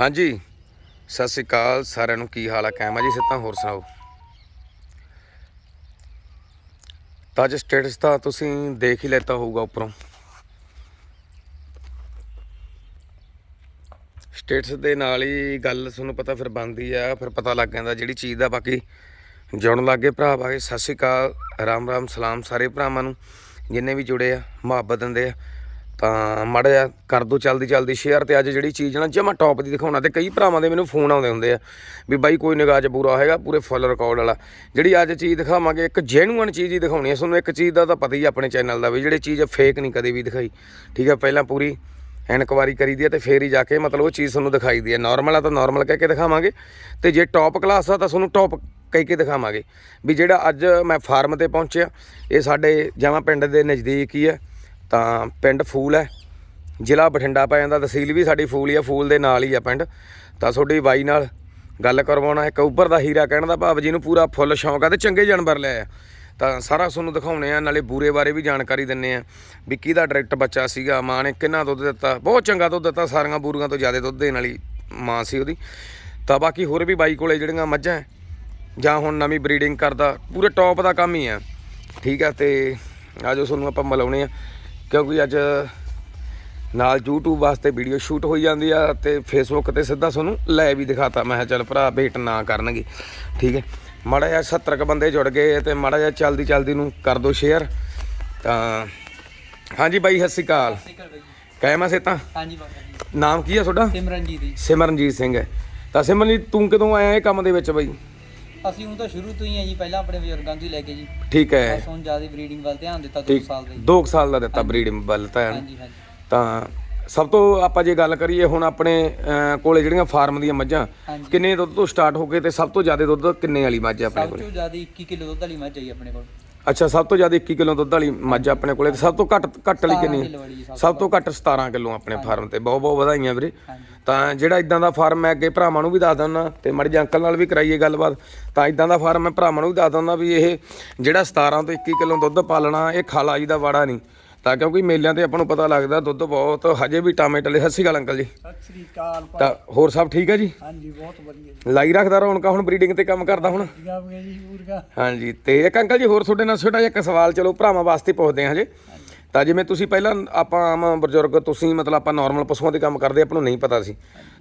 ਹਾਂਜੀ। ਸਤਿ ਸ੍ਰੀ ਅਕਾਲ, ਸਾਰਿਆਂ ਨੂੰ ਕੀ ਹਾਲ ਆ? ਕੈਮਾ ਜੀ ਸਿੱਧਾ, ਹੋਰ ਸੁਣਾਓ? ਤਾਂ ਅੱਜ ਸਟੇਟਸ ਤਾਂ ਤੁਸੀਂ ਦੇਖ ਹੀ ਲੈਤਾ ਹੋਊਗਾ ਉੱਪਰੋਂ। ਸਟੇਟਸ ਦੇ ਨਾਲ ਹੀ ਗੱਲ ਤੁਹਾਨੂੰ ਪਤਾ ਫਿਰ ਬਣਦੀ ਆ, ਫਿਰ ਪਤਾ ਲੱਗ ਜਾਂਦਾ ਜਿਹੜੀ ਚੀਜ਼ ਦਾ। ਬਾਕੀ ਜੁੜਨ ਲੱਗੇ ਭਰਾ ਬਾਗੇ ਸਤਿ ਸ੍ਰੀ ਅਕਾਲ ਰਾਮ ਰਾਮ ਸਲਾਮ ਸਾਰੇ ਭਰਾਵਾਂ ਨੂੰ, ਜਿੰਨੇ ਵੀ ਜੁੜੇ ਆ, ਮੁਹੱਬਤ ਦਿੰਦੇ ਆ। ਤਾਂ ਮਾੜਾ ਜਿਹਾ ਕਰ ਦੋ ਚਲਦੀ ਚਲਦੀ ਸ਼ੇਅਰ ਤੇ ਅੱਜ ਜਿਹੜੀ ਚੀਜ਼ ਨਾ ਜਮਾ ਟੌਪ ਦੀ ਦਿਖਾਉਣਾ ਤੇ ਕਈ ਭਰਾਵਾਂ ਦੇ ਮੈਨੂੰ ਫੋਨ ਆਉਂਦੇ ਹੁੰਦੇ ਆ ਵੀ ਬਾਈ ਕੋਈ ਨਿਗਾਹ 'ਚ ਪੂਰਾ ਹੈਗਾ, ਪੂਰੇ ਫੁੱਲ ਰਿਕਾਰਡ ਵਾਲਾ। ਜਿਹੜੀ ਅੱਜ ਚੀਜ਼ ਦਿਖਾਵਾਂਗੇ, ਇੱਕ ਜੈਨੂਅਨ ਚੀਜ਼ ਹੀ ਦਿਖਾਉਣੀ ਹੈ ਤੁਹਾਨੂੰ ਇੱਕ ਚੀਜ਼ ਦਾ ਤਾਂ ਪਤਾ ਹੀ ਆਪਣੇ ਚੈਨਲ ਦਾ ਵੀ ਜਿਹੜੀ ਚੀਜ਼ ਫੇਕ ਨਹੀਂ ਕਦੇ ਵੀ ਦਿਖਾਈ। ਠੀਕ ਹੈ ਪਹਿਲਾਂ ਪੂਰੀ ਇਨਕੁਆਰੀ ਕਰੀਦੀ ਹੈ ਤੇ ਫੇਰ ਹੀ ਜਾ ਕੇ ਮਤਲਬ ਉਹ ਚੀਜ਼ ਤੁਹਾਨੂੰ ਦਿਖਾਈ ਦੀ ਹੈ ਨਾਰਮਲ ਆ ਤਾਂ ਨਾਰਮਲ ਕਹਿ ਕੇ ਦਿਖਾਵਾਂਗੇ। ਤੇ ਜੇ ਟੌਪ ਕਲਾਸ ਆ ਤਾਂ ਤੁਹਾਨੂੰ ਟੌਪ ਕਹਿ ਕੇ ਦਿਖਾਵਾਂਗੇ। ਵੀ ਜਿਹੜਾ ਅੱਜ ਮੈਂ ਫਾਰਮ ਤੇ ਪਹੁੰਚਿਆ, ਇਹ ਸਾਡੇ ਜਮਾ ਪਿੰਡ ਦੇ ਨਜ਼ਦੀਕ ਹੀ ਹੈ ਤਾਂ ਪਿੰਡ ਫੂਲ ਹੈ। ਜ਼ਿਲ੍ਹਾ ਬਠਿੰਡਾ ਪੈ ਜਾਂਦਾ, ਤਹਿਸੀਲ ਵੀ ਸਾਡੀ ਫੂਲ ਹੀ ਆ, ਫੂਲ ਦੇ ਨਾਲ ਹੀ ਆ ਪਿੰਡ। ਤਾਂ ਤੁਹਾਡੀ ਬਾਈ ਨਾਲ ਗੱਲ ਕਰਵਾਉਣਾ, ਇੱਕ ਉੱਪਰ ਦਾ ਹੀਰਾ ਕਹਿਣ ਦਾ ਭਾਵ ਜੀ ਨੂੰ ਪੂਰਾ ਫੁੱਲ ਸ਼ੌਂਕ ਆ ਤੇ ਚੰਗੇ ਜਾਨਵਰ ਲਿਆ ਆ। ਤਾਂ ਸਾਰਾ ਤੁਹਾਨੂੰ ਦਿਖਾਉਣੇ ਆ, ਨਾਲੇ ਬੂਰੇ ਬਾਰੇ ਵੀ ਜਾਣਕਾਰੀ ਦਿੰਨੇ ਆ। ਵੀ ਕਿਹਦਾ ਡਾਇਰੈਕਟ ਬੱਚਾ ਸੀਗਾ, ਮਾਂ ਨੇ ਕਿੰਨਾ ਦੁੱਧ ਦਿੱਤਾ, ਬਹੁਤ ਚੰਗਾ ਦੁੱਧ ਦਿੱਤਾ, ਸਾਰੀਆਂ ਬੂਰੀਆਂ ਤੋਂ ਜ਼ਿਆਦਾ ਦੁੱਧ ਦੇਣ ਵਾਲੀ ਮਾਂ ਸੀ ਉਹਦੀ। ਤਾਂ ਬਾਕੀ ਹੋਰ ਵੀ ਬਾਈ ਕੋਲੇ ਜਿਹੜੀਆਂ ਮੱਝਾਂ ਜਾਂ ਹੁਣ ਨਵੀਂ ਬਰੀਡਿੰਗ ਕਰਦਾ, ਪੂਰੇ ਟੌਪ ਦਾ ਕੰਮ ਹੀ ਆ। ਠੀਕ ਆ, ਤੇ ਆਜੋ ਤੁਹਾਨੂੰ ਆਪਾਂ ਮਿਲਾਉਣੇ ਆ। ਕਿਉਂਕਿ ਅੱਜ ਨਾਲ YouTube ਵਾਸਤੇ ਵੀਡੀਓ ਸ਼ੂਟ ਹੋਈ ਜਾਂਦੀ ਆ ਤੇ Facebook ਤੇ ਸਿੱਧਾ ਤੁਹਾਨੂੰ ਲੈ ਵੀ ਦਿਖਾਤਾ। ਮੈਂ ਚੱਲ ਭਰਾ ਵੇਟ ਨਾ ਕਰਨਗੇ। ਠੀਕ ਹੈ। ਮਾੜਾ ਜਿਹਾ 70 ਕ ਬੰਦੇ ਜੁੜ ਗਏ ਤੇ ਮਾੜਾ ਜਿਹਾ ਚਲਦੀ ਚਲਦੀ ਨੂੰ ਕਰ ਦਿਓ ਸ਼ੇਅਰ ਤਾਂ ਹਾਂਜੀ ਬਾਈ ਸਤਿ ਸ਼੍ਰੀ ਅਕਾਲ। ਬਾਈ ਕਾਇਮ ਆ ਸੇ ਤਾਂ ਹਾਂਜੀ ਬਾਬਾ ਜੀ। ਨਾਮ ਕੀ ਆ ਤੁਹਾਡਾ? ਸਿਮਰਨਜੀਤ ਜੀ। ਸਿਮਰਨਜੀਤ ਸਿੰਘ ਹੈ। ਤਾਂ ਸਿਮਰਨਜੀਤ ਤੂੰ ਕਦੋਂ ਆਇਆ ਇਹ ਕੰਮ ਦੇ ਵਿੱਚ ਬਾਈ? ਅਸੀਂ ਉਹ ਤਾਂ ਸ਼ੁਰੂ ਤੋਂ ਹੀ ਆ ਜੀ ਪਹਿਲਾਂ ਆਪਣੇ ਬਜ਼ੁਰਗਾਂ ਤੋਂ ਹੀ ਲੈ ਕੇ ਜੀ। ਠੀਕ ਹੈ। ਬਸ ਹੁਣ ਜ਼ਿਆਦਾ ਬਰੀਡਿੰਗ ਵੱਲ ਧਿਆਨ ਦਿੱਤਾ 2 ਠੀਕ ਸਾਲ ਦੇ 2 ਸਾਲ ਦਾ ਦਿੱਤਾ ਬਰੀਡਿੰਗ ਵੱਲ ਤਾਂ ਹਾਂਜੀ ਹਾਂਜੀ। ਤਾਂ ਸਭ ਤੋਂ ਆਪਾਂ ਜੇ ਗੱਲ ਕਰੀਏ ਹੁਣ ਆਪਣੇ ਅਹ, ਕੋਲੇ ਜਿਹੜੀਆਂ ਫਾਰਮ ਦੀਆਂ ਮੱਝਾਂ ਹਾਂਜੀ। ਕਿੰਨੇ ਦੁੱਧ ਤੋਂ ਸਟਾਰਟ ਹੋ ਕੇ ਤੇ ਸਭ ਤੋਂ ਜ਼ਿਆਦਾ ਦੁੱਧ ਕਿੰਨੇ ਵਾਲੀ ਮੱਝ ਆ ਆਪਣੇ ਸਭ ਕੋਲੇ? ਤੋਂ ਜ਼ਿਆਦਾ 21 ਕਿਲੋ ਦੁੱਧ ਵਾਲੀ ਮੱਝ ਆਈ ਆਪਣੇ ਕੋਲ। ਅੱਛਾ ਸਭ ਤੋਂ ਜ਼ਿਆਦਾ 21 ਕਿਲੋ ਦੁੱਧ ਵਾਲੀ ਮੱਝ ਆਪਣੇ ਕੋਲੇ ਤੇ ਸਭ ਤੋਂ ਘੱਟ ਘੱਟ ਵਾਲੀ 17 ਕਿੰਨੀ? ਕਿਲੋ ਵਾਲੀ ਜੀ ਸਭ ਸਭ ਤੋਂ ਘੱਟ। 17 ਕਿਲੋ ਆਪਣੇ ਫਾਰਮ ਤੇ। ਬਹੁਤ ਬਹੁਤ ਵਧਾਈਆਂ ਵੀਰੇ। ਹਾਂਜੀ। ਤਾਂ ਜਿਹੜਾ ਇਦਾਂ ਦਾ ਫਾਰਮ ਮੈਂ ਅੱਗੇ ਭਰਾਵਾਂ ਨੂੰ ਵੀ ਦੱਸ ਦਿੰਦਾ ਤੇ ਮੜ ਜੀ ਅੰਕਲ ਨਾਲ ਵੀ ਕਰਾਈਏ ਗੱਲਬਾਤ ਤਾਂ ਇਦਾਂ ਦਾ ਫਾਰਮ ਮੈਂ ਭਰਾਵਾਂ ਨੂੰ ਵੀ ਦੱਸ ਦਿੰਦਾ ਵੀ ਇਹ ਜਿਹੜਾ 17 ਤੋਂ 21 ਕਿਲੋ ਦੁੱਧ ਪਾਲਣਾ ਇਹ ਖਾਲਾ ਜੀ ਦਾ ਵਾੜਾ ਨਹੀਂ। ਤਾਂ ਕਿਉਂਕਿ ਮੇਲਿਆਂ ਤੇ ਆਪਾਂ ਨੂੰ ਪਤਾ ਲੱਗਦਾ ਦੁੱਧ ਬਹੁਤ ਹਜੇ ਵੀ ਟਾਮੇ ਟਲੇ। ਸੱਸੀ ਗੱਲ ਅੰਕਲ ਜੀ। ਸਤਿ ਸ੍ਰੀ ਅਕਾਲ ਤਾਂ ਹੋਰ ਸਭ ਠੀਕ ਹੈ ਜੀ? ਹਾਂਜੀ ਬਹੁਤ ਵਧੀਆ ਲਾਈ ਰੱਖਦਾ ਰੌਣਕਾਂ ਹੁਣ ਬਰੀਡਿੰਗ ਤੇ ਕੰਮ ਕਰਦਾ ਹੁਣ? ਜੀ ਪੂਰਗਾ ਹਾਂਜੀ ਤੇ ਇੱਕ ਅੰਕਲ ਜੀ ਹੋਰ ਤੁਹਾਡੇ ਨਾਲ ਛੋਟਾ ਜਿਹਾ ਇੱਕ ਸਵਾਲ ਚਲੋ ਭਰਾਵਾਂ ਵਾਸਤੇ ਪੁੱਛਦੇ ਹਾਂ ਹਜੇ। ਤਾਂ ਜਿਵੇਂ ਤੁਸੀਂ ਪਹਿਲਾਂ ਆਪਾਂ ਆਮ ਬਜ਼ੁਰਗ ਤੁਸੀਂ ਮਤਲਬ ਆਪਾਂ ਨਾਰਮਲ ਪਸ਼ੂਆਂ ਤੇ ਕੰਮ ਕਰਦੇ ਆਪਾਂ ਨੂੰ ਨਹੀਂ ਪਤਾ ਸੀ।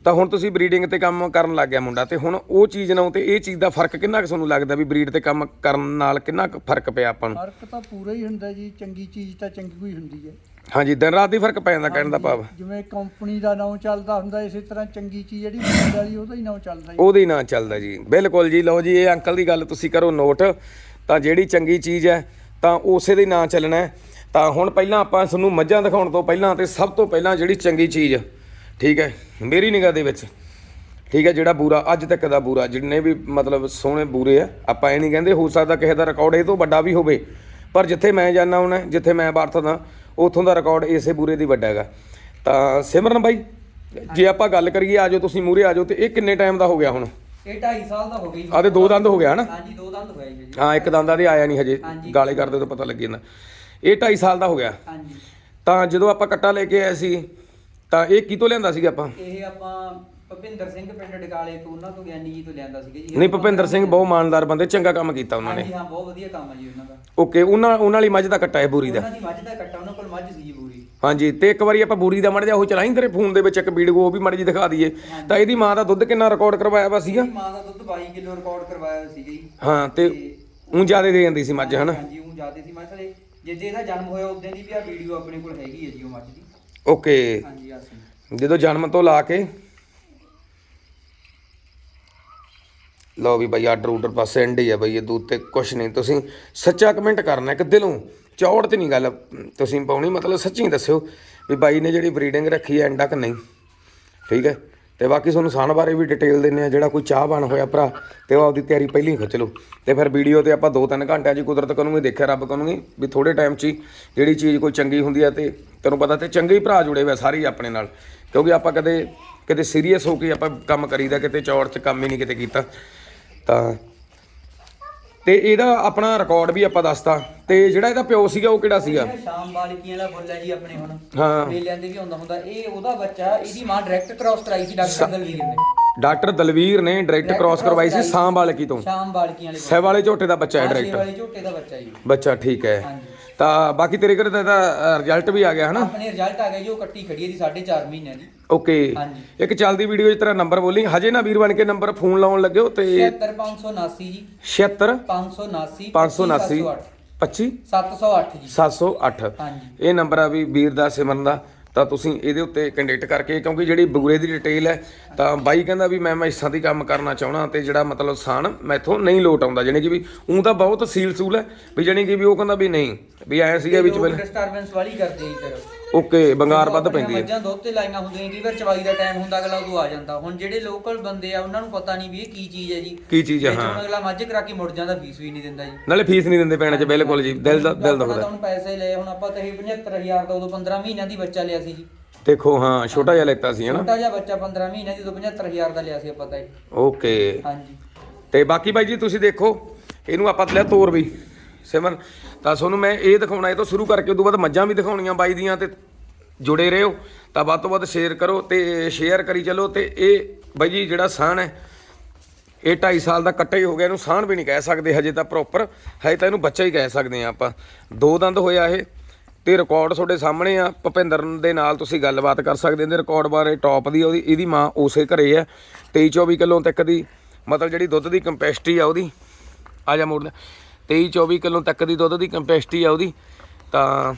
ਤਾਂ ਹੁਣ ਤੁਸੀਂ ਬਰੀਡਿੰਗ ਤੇ ਕੰਮ ਕਰਨ ਲੱਗ ਗਿਆ ਮੁੰਡਾ ਤੇ ਹੁਣ ਉਹ ਚੀਜ਼ ਨਾਲ ਤੇ ਇਹ ਚੀਜ਼ ਦਾ ਫ਼ਰਕ ਕਿੰਨਾ ਕੁ ਤੁਹਾਨੂੰ ਲੱਗਦਾ ਵੀ ਬਰੀਡ ਤੇ ਕੰਮ ਕਰਨ ਨਾਲ ਕਿੰਨਾ ਕੁ ਫ਼ਰਕ ਪਿਆ ਆਪਾਂ ਨੂੰ? ਫ਼ਰਕ ਤਾਂ ਪੂਰਾ ਹੀ ਹੁੰਦਾ ਜੀ ਚੰਗੀ ਚੀਜ਼ ਤਾਂ ਚੰਗੀ ਹੋਈ ਹੁੰਦੀ ਹੈ। ਹਾਂਜੀ ਦਿਨ ਰਾਤ ਦੀ ਫ਼ਰਕ ਪੈ ਜਾਂਦਾ ਕਹਿਣ ਦਾ ਭਾਵ। ਜਿਵੇਂ ਕੰਪਨੀ ਦਾ ਨਾਮ ਚੱਲਦਾ ਹੁੰਦਾ ਇਸੇ ਤਰ੍ਹਾਂ ਚੰਗੀ ਚੀਜ਼ ਜਿਹੜੀ ਬਰੀਡ ਵਾਲੀ ਉਹਦਾ ਹੀ ਨਾਮ ਚੱਲਦਾ ਜੀ। ਉਹਦੇ ਹੀ ਨਾਂ ਚੱਲਦਾ ਜੀ। ਬਿਲਕੁਲ ਜੀ ਲਓ ਜੀ ਇਹ ਅੰਕਲ ਦੀ ਗੱਲ ਤੁਸੀਂ ਕਰੋ ਨੋਟ ਤਾਂ ਜਿਹੜੀ ਚੰਗੀ ਚੀਜ਼ ਹੈ ਤਾਂ ਉਸੇ ਦੇ ਨਾਂ ਚੱਲਣਾ ਹੈ। ਤਾਂ ਹੁਣ ਪਹਿਲਾਂ ਆਪਾਂ ਤੁਹਾਨੂੰ ਮੱਝਾਂ ਦਿਖਾਉਣ ਤੋਂ ਪਹਿਲਾਂ ਤੇ ਸਭ ਤੋਂ ਪਹਿਲਾਂ ਜਿਹੜੀ ਚੰਗੀ ਚੀਜ਼ ਠੀਕ ਹੈ ਮੇਰੀ ਨਿਗਾਹ ਦੇ ਵਿੱਚ ਠੀਕ ਹੈ ਜਿਹੜਾ ਬੂਰਾ ਅੱਜ ਤੱਕ ਦਾ ਬੂਰਾ ਜਿੰਨੇ ਵੀ ਮਤਲਬ ਸੋਹਣੇ ਬੂਰੇ ਆ ਆਪਾਂ ਇਹ ਨਹੀਂ ਕਹਿੰਦੇ ਹੋ ਸਕਦਾ ਕਿਸੇ ਦਾ ਰਿਕਾਰਡ ਇਹ ਤੋਂ ਵੱਡਾ ਵੀ ਹੋਵੇ ਪਰ ਜਿੱਥੇ ਮੈਂ ਜਾਣਾ ਹੁਣ ਜਿੱਥੇ ਮੈਂ ਵਰਤਦਾ ਉਥੋਂ ਦਾ ਰਿਕਾਰਡ ਇਸੇ ਬੂਰੇ ਦੀ ਵੱਡਾ ਹੈਗਾ। ਤਾਂ ਸਿਮਰਨ ਬਾਈ ਜੇ ਆਪਾਂ ਗੱਲ ਕਰੀਏ ਆਜੋ ਤੁਸੀਂ ਮੂਰੇ ਆਜੋ ਤੇ ਇਹ ਕਿੰਨੇ ਟਾਈਮ ਦਾ ਹੋ ਗਿਆ ਹੁਣ? ਇਹ 2.5 ਸਾਲ ਦਾ ਹੋ ਗਈ ਜੀ। ਆ ਤੇ ਦੋ ਦੰਦ ਹੋ ਗਿਆ ਹਨਾ? ਹਾਂਜੀ ਦੋ ਦੰਦ ਹੋਇਆ ਜੀ। ਹਾਂ ਇੱਕ ਦੰਦ ਦੇ ਆਇਆ ਨਹੀਂ ਹਾਂਜੀ। ਗਾਲੇ ਕਰਦੇ ਤਾਂ ਪਤਾ ਲੱਗ ਜਾਂਦਾ। ਇਹ 2.5 ਸਾਲ ਦਾ ਹੋ ਗਿਆ। ਹਾਂਜੀ। ਤਾਂ ਜਦੋਂ ਆਪਾਂ ਕੱਟਾ ਲੈ ਕੇ ਆਏ ਸੀ ਤਾਂ ਇਹ ਕਿਤੋਂ ਲਿਆਂਦਾ ਸੀ ਆਪਾਂ? ਇਹ ਆਪਾਂ ਭਪਿੰਦਰ ਸਿੰਘ ਪਿੰਡ ਡਕਾਲੇ ਤੋਂ ਉਹਨਾਂ ਤੋਂ ਗਿਆਨੀ ਜੀ ਤੋਂ ਲਿਆਂਦਾ ਸੀਗਾ ਜੀ। ਨਹੀਂ ਭੁਪਿੰਦਰ ਸਿੰਘ ਬਹੁਤ ਇਮਾਨਦਾਰ ਬੰਦੇ ਚੰਗਾ ਕੰਮ ਕੀਤਾ ਉਹਨਾਂ ਨੇ। ਹਾਂਜੀ ਹਾਂ ਬਹੁਤ ਵਧੀਆ ਕੰਮ ਆ ਜੀ ਉਹਨਾਂ ਦਾ। ਓਕੇ ਉਹਨਾਂ ਉਹਨਾਂ ਵਾਲੀ ਮੱਝ ਦਾ ਕੱਟਾ ਹੈ ਬੂਰੀ ਦਾ। ਉਹਨਾਂ ਦੀ ਮੱਝ ਦਾ ਕੱਟਾ ਉਹਨਾਂ ਕੋਲ ਮੱਝ ਸੀ ਜੀ ਪੂਰੀ ਹਾਂਜੀ ਤੇ ਇੱਕ ਵਾਰੀ ਆਪਾਂ ਬੂਰੀ ਦਾ ਮੜ ਜਾ ਉਹ ਚਲਾਈ ਤੇਰੇ ਫੋਨ ਦੇ ਵਿੱਚ ਇੱਕ ਵੀਡੀਓ ਉਹ ਵੀ ਮੜ ਜੀ ਦਿਖਾ ਦਈਏ। ਤਾਂ ਇਹਦੀ ਮਾਂ ਦਾ ਦੁੱਧ ਕਿੰਨਾ ਰਿਕਾਰਡ ਕਰਵਾਇਆ ਵਾ ਸੀਗਾ? ਮਾਂ ਦਾ ਦੁੱਧ 22 ਕਿਲੋ ਰਿਕਾਰਡ ਕਰਵਾਇਆ ਸੀਗਾ ਜੀ। ਹਾਂ ਤੇ ਉਹ ਜ਼ਿਆਦਾ ਦੇ ਜਾਂਦੀ ਸੀ ਮੱਝ ਹਨਾ? ਹਾਂਜੀ ਉਹ ਜਿਆਦੇ ਸੀ ਮੱਝ ਦੇ ਜਿੱਦੇ ਇਹਦਾ ਜਨਮ ਹੋਇਆ ਉਦੋਂ ਦੀ ਵੀ ਆ ਵੀਡੀਓ ਆਪਣੇ ਕੋਲ ਹੈਗੀ ਹੈ ਜੀ ਉਹ ਮੱਝ ਦੀ। ਓਕੇ ਹਾਂਜੀ ਆ ਸੀ ਜਦੋਂ ਜਨਮ ਤੋਂ ਲਾ ਕੇ ਲਓ ਵੀ ਬਈ ਆਰਡਰ ਉਡਰ ਪਾਸੇ ਐਂਡ ਹੀ ਆ ਬਈ ਇਹ ਦੂਤ ਤੇ ਕੁਛ ਨਹੀਂ। ਤੁਸੀਂ ਸੱਚਾ ਕਮੈਂਟ ਕਰਨਾ ਇੱਕ ਦਿਲੋਂ। ਚੌੜ ਤੇ ਨਹੀਂ ਗੱਲ। ਤੁਸੀਂ ਪਾਉਣੀ ਮਤਲਬ ਸੱਚੀ ਦੱਸਿਓ ਵੀ ਬਾਈ ਨੇ ਜਿਹੜੀ ਬਰੀਡਿੰਗ ਰੱਖੀ ਹੈ ਐਂਡਾ ਕਿ ਨਹੀਂ? ਠੀਕ ਹੈ? ਤੇ ਬਾਕੀ ਤੁਹਾਨੂੰ ਸਾਨ ਬਾਰੇ ਵੀ ਡਿਟੇਲ ਦਿੰਨੇ ਆ ਜਿਹੜਾ ਕੋਈ ਚਾਹ ਬਣ ਹੋਇਆ ਭਰਾ, ਤੇ ਉਹ ਆਪਦੀ ਤਿਆਰੀ ਪਹਿਲਾਂ ਹੀ ਖਿੱਚ ਲਓ। ਤੇ ਫਿਰ ਵੀਡੀਓ ਤੇ ਆਪਾਂ 2-3 ਘੰਟਿਆਂ 'ਚ ਹੀ ਕੁਦਰਤ ਕਰੂੰਗੇ, ਦੇਖਿਆ ਰੱਬ ਕਰੂੰਗੇ ਵੀ ਥੋੜੇ ਟਾਈਮ 'ਚ ਹੀ ਜਿਹੜੀ ਚੀਜ਼ ਕੋਈ ਚੰਗੀ ਹੁੰਦੀ ਆ ਤੇ ਤੈਨੂੰ ਪਤਾ ਤੇ ਚੰਗੇ ਹੀ ਭਰਾ ਜੁੜੇ ਹੋਏ ਸਾਰੇ ਹੀ ਆਪਣੇ ਨਾਲ। ਕਿਉਂਕਿ ਆਪਾਂ ਕਦੇ ਕਿਤੇ ਸੀਰੀਅਸ ਹੋ ਕੇ ਆਪਾਂ ਕੰਮ ਕਰੀਦਾ, ਕਿਤੇ ਚੌੜ 'ਚ ਕੰਮ ਹੀ ਨਹੀਂ ਕਿਤੇ ਕੀਤਾ। ਤਾਂ, ਤੇ ਇਹਦਾ ਆਪਣਾ ਰਿਕਾਰਡ ਵੀ ਆਪਾਂ ਦੱਸਤਾ। ਤੇ ਜਿਹੜਾ ਇਹਦਾ ਪਿਓ ਸੀਗਾ ਉਹ ਕਿਹੜਾ ਸੀਗਾ? ਸ਼ਾਮ ਬਾਲਕੀਆਂ ਵਾਲਾ ਹੈ ਜੀ ਆਪਣੇ ਹੁਣ। ਹਾਂ। ਮੇਲਿਆਂ ਤੇ ਵੀ ਆਉਂਦਾ ਹੁੰਦਾ। ਇਹ ਉਹਦਾ ਬੱਚਾ ਇਹਦੀ ਮਾਂ ਡਾਇਰੈਕਟ ਕ੍ਰਾਸ ਕਰਾਈ ਸੀ ਡਾਕਟਰ ਦਲਵੀਰ ਨੇ। ਡਾਕਟਰ ਦਲਵੀਰ ਨੇ ਡਾਇਰੈਕਟ ਕ੍ਰਾਸ ਕਰਵਾਈ ਸੀ ਸਾਂਭ ਵਾਲਕੀ ਤੋਂ? ਸ਼ਾਮ ਬਾਲਕੀਆਂ ਵਾਲੇ ਸਹਿ ਵਾਲੇ ਝੋਟੇ ਦਾ ਬੱਚਾ ਹੈ ਡਾਇਰੈਕਟ ਵਾਲੇ ਝੋਟੇ ਦਾ ਬੱਚਾ ਜੀ। ਬੱਚਾ ਠੀਕ ਹੈ। ਤਾਂ ਬਾਕੀ ਤੇਰੇ ਘਰੇ ਤਾਂ ਇਹਦਾ ਰਿਜ਼ਲਟ ਵੀ ਆ ਗਿਆ ਹਨਾ? ਆਪਣੇ ਰਿਜ਼ਲਟ ਆ ਗਿਆ ਜੀ ਉਹ ਕੱਟੀ ਖੜੀ ਹੈ ਦੀ 4.5 ਮਹੀਨਿਆਂ ਦੀ। ਓਕੇ ਹਾਂਜੀ। ਇੱਕ ਚੱਲਦੀ ਵੀਡੀਓ 'ਚ ਤੇਰਾ ਨੰਬਰ ਬੋਲੀ। ਹਜੇ ਨਾ ਵੀਰ ਬਣ ਕੇ ਨੰਬਰ ਫੋਨ ਲਾਉਣ ਲੱਗਿਓ ਤੇ 76579 ਜੀ। 76 579 579 25 708 ਜੀ। 708 ਹਾਂਜੀ। ਇਹ ਨੰਬਰ ਆ ਵੀ ਵੀਰ ਦਾ ਸਿਮਰਨ ਦਾ। ਤਾਂ ਤੁਸੀਂ ਇਹਦੇ ਉੱਤੇ ਕੰਟੈਕਟ ਕਰਕੇ ਕਿਉਂਕਿ ਜਿਹੜੀ ਬਗੂਰੇ ਦੀ ਡਿਟੇਲ ਹੈ ਤਾਂ ਬਾਈ ਕਹਿੰਦਾ ਵੀ ਮੈਂ ਮੈਸਾਂ ਦੀ ਕੰਮ ਕਰਨਾ ਚਾਹਣਾ ਤੇ ਜਿਹੜਾ ਮਤਲਬ ਸਾਨ ਮੈਥੋਂ ਨਹੀਂ ਲੋਟ ਆਉਂਦਾ। ਜਾਣੀ ਕਿ ਵੀ ਉਹ ਤਾਂ ਬਹੁਤ ਸੀਲ ਸੂਲ ਹੈ ਵੀ ਜਾਣੀ ਕਿ ਵੀ ਉਹ ਕਹਿੰਦਾ ਵੀ ਨਹੀਂ ਵੀ ਐ ਸੀਗਾ ਵਿੱਚ ਪਹਿਲਾਂ। ਡਿਸਟਰਬੈਂਸ ਵਾਲੀ ਕਰਦੇ ਜੀ ਫਿਰ। ਓਕੇ ਬੰਗਾਰ ਵੱਧ ਪੈਂਦੀ ਹੈ। ਮੱਝਾਂ ਦੁੱਧ ਤੇ ਲਾਈਆਂ ਹੁੰਦੀਆਂ ਕਈ ਵਾਰ ਚਵਾਈ ਦਾ ਟਾਈਮ ਹੁੰਦਾ ਅਗਲਾ ਉਦੋਂ ਆ ਜਾਂਦਾ। ਹੁਣ ਜਿਹੜੇ ਲੋਕਲ ਬੰਦੇ ਆ ਉਹਨਾਂ ਨੂੰ ਪਤਾ ਨਹੀਂ ਵੀ ਇਹ ਕੀ ਚੀਜ਼ ਹੈ ਜੀ। ਕੀ ਚੀਜ਼ ਹੈ ਹਾਂ। ਅਗਲਾ ਮੱਝ ਕਰਾ ਕੇ ਮੁੜ ਜਾਂਦਾ ਫੀਸ ਵੀ ਨਹੀਂ ਦਿੰਦਾ ਜੀ। ਨਾਲੇ ਫੀਸ ਨਹੀਂ ਦਿੰਦੇ ਪੈਣ ਚ ਬਿਲਕੁਲ ਜੀ ਦਿਲ ਦਾ ਦਿਲ ਦੁਖਦਾ। ਤਾਂ ਹੁਣ ਪੈਸੇ ਲਏ ਹੁਣ ਆਪਾਂ ਤਾਂ ਇਹ 75000 ਦਾ ਉਦੋਂ 15 ਮਹੀਨਿਆਂ ਦੀ ਬੱਚਾ ਲਿਆ ਸੀ ਜੀ। ਦੇਖੋ ਹਾਂ ਛੋਟਾ ਜਿਹਾ ਲੈਤਾ ਸੀ ਹਨਾ? ਛੋਟਾ ਜਿਹਾ ਬੱਚਾ 15 ਮਹੀਨਿਆਂ ਦੀ ਉਦੋਂ 75000 ਦਾ ਲਿਆ ਸੀ ਆਪਾਂ ਤਾਂ। ਓਕੇ। ਹਾਂਜੀ। ਤੇ ਬਾਕੀ ਬਾਈ ਜੀ ਤੁਸੀਂ ਦੇਖੋ ਇਹਨੂੰ ਆਪਾਂ ਲਿਆ ਤੋਰ ਵੀ। ਸਿਮਰਨ, ਤਾਂ ਤੁਹਾਨੂੰ ਮੈਂ ਇਹ ਦਿਖਾਉਣਾ, ਇਹ ਤੋਂ ਸ਼ੁਰੂ ਕਰਕੇ ਉਦੋਂ ਬਾਅਦ ਮੱਝਾਂ ਵੀ ਦਿਖਾਉਣੀਆਂ ਬਾਈ ਦੀਆਂ ਤੇ ਜੁੜੇ ਰਹੋ। ਤਾਂ ਵੱਧ ਤੋਂ ਵੱਧ ਸ਼ੇਅਰ ਕਰੋ ਤੇ ਸ਼ੇਅਰ ਕਰੀ ਚੱਲੋ ਤੇ ਇਹ ਬਾਈ ਜੀ ਜਿਹੜਾ ਸਾਨ ਹੈ, ਇਹ 2.5 ਸਾਲ ਦਾ ਕੱਟਾ ਹੀ ਹੋ ਗਿਆ, ਇਹਨੂੰ ਸਾਨ ਵੀ ਨਹੀਂ ਕਹਿ ਸਕਦੇ ਹਜੇ ਤਾਂ ਪ੍ਰੋਪਰ ਹਜੇ ਤਾਂ ਇਹਨੂੰ ਬੱਚਾ ਹੀ ਕਹਿ ਸਕਦੇ ਆ ਆਪਾਂ। ਦੋ ਦੰਦ ਹੋਇਆ ਇਹ ਤੇ ਰਿਕਾਰਡ ਤੁਹਾਡੇ ਸਾਹਮਣੇ ਆ, ਭਪਿੰਦਰ ਦੇ ਨਾਲ ਤੁਸੀਂ ਗੱਲਬਾਤ ਕਰ ਸਕਦੇ ਹੋ ਰਿਕਾਰਡ ਬਾਰੇ ਟੌਪ ਦੀ ਉਹਦੀ, ਇਹਦੀ ਮਾਂ ਉਸੇ ਘਰੇ ਆ 23 24 ਕਿਲੋ ਤੱਕ ਦੀ, ਮਤਲਬ ਜਿਹੜੀ ਦੁੱਧ ਦੀ ਕੰਪੈਸਿਟੀ ਆ ਉਹਦੀ। ਆ ਜਾ ਮੋੜ ਲੈ। 23 24 ਕਿਲੋ ਤੱਕ ਦੀ ਦੁੱਧ ਦੀ ਕੰਪੈਸਿਟੀ ਆ ਉਹਦੀ, ਤਾਂ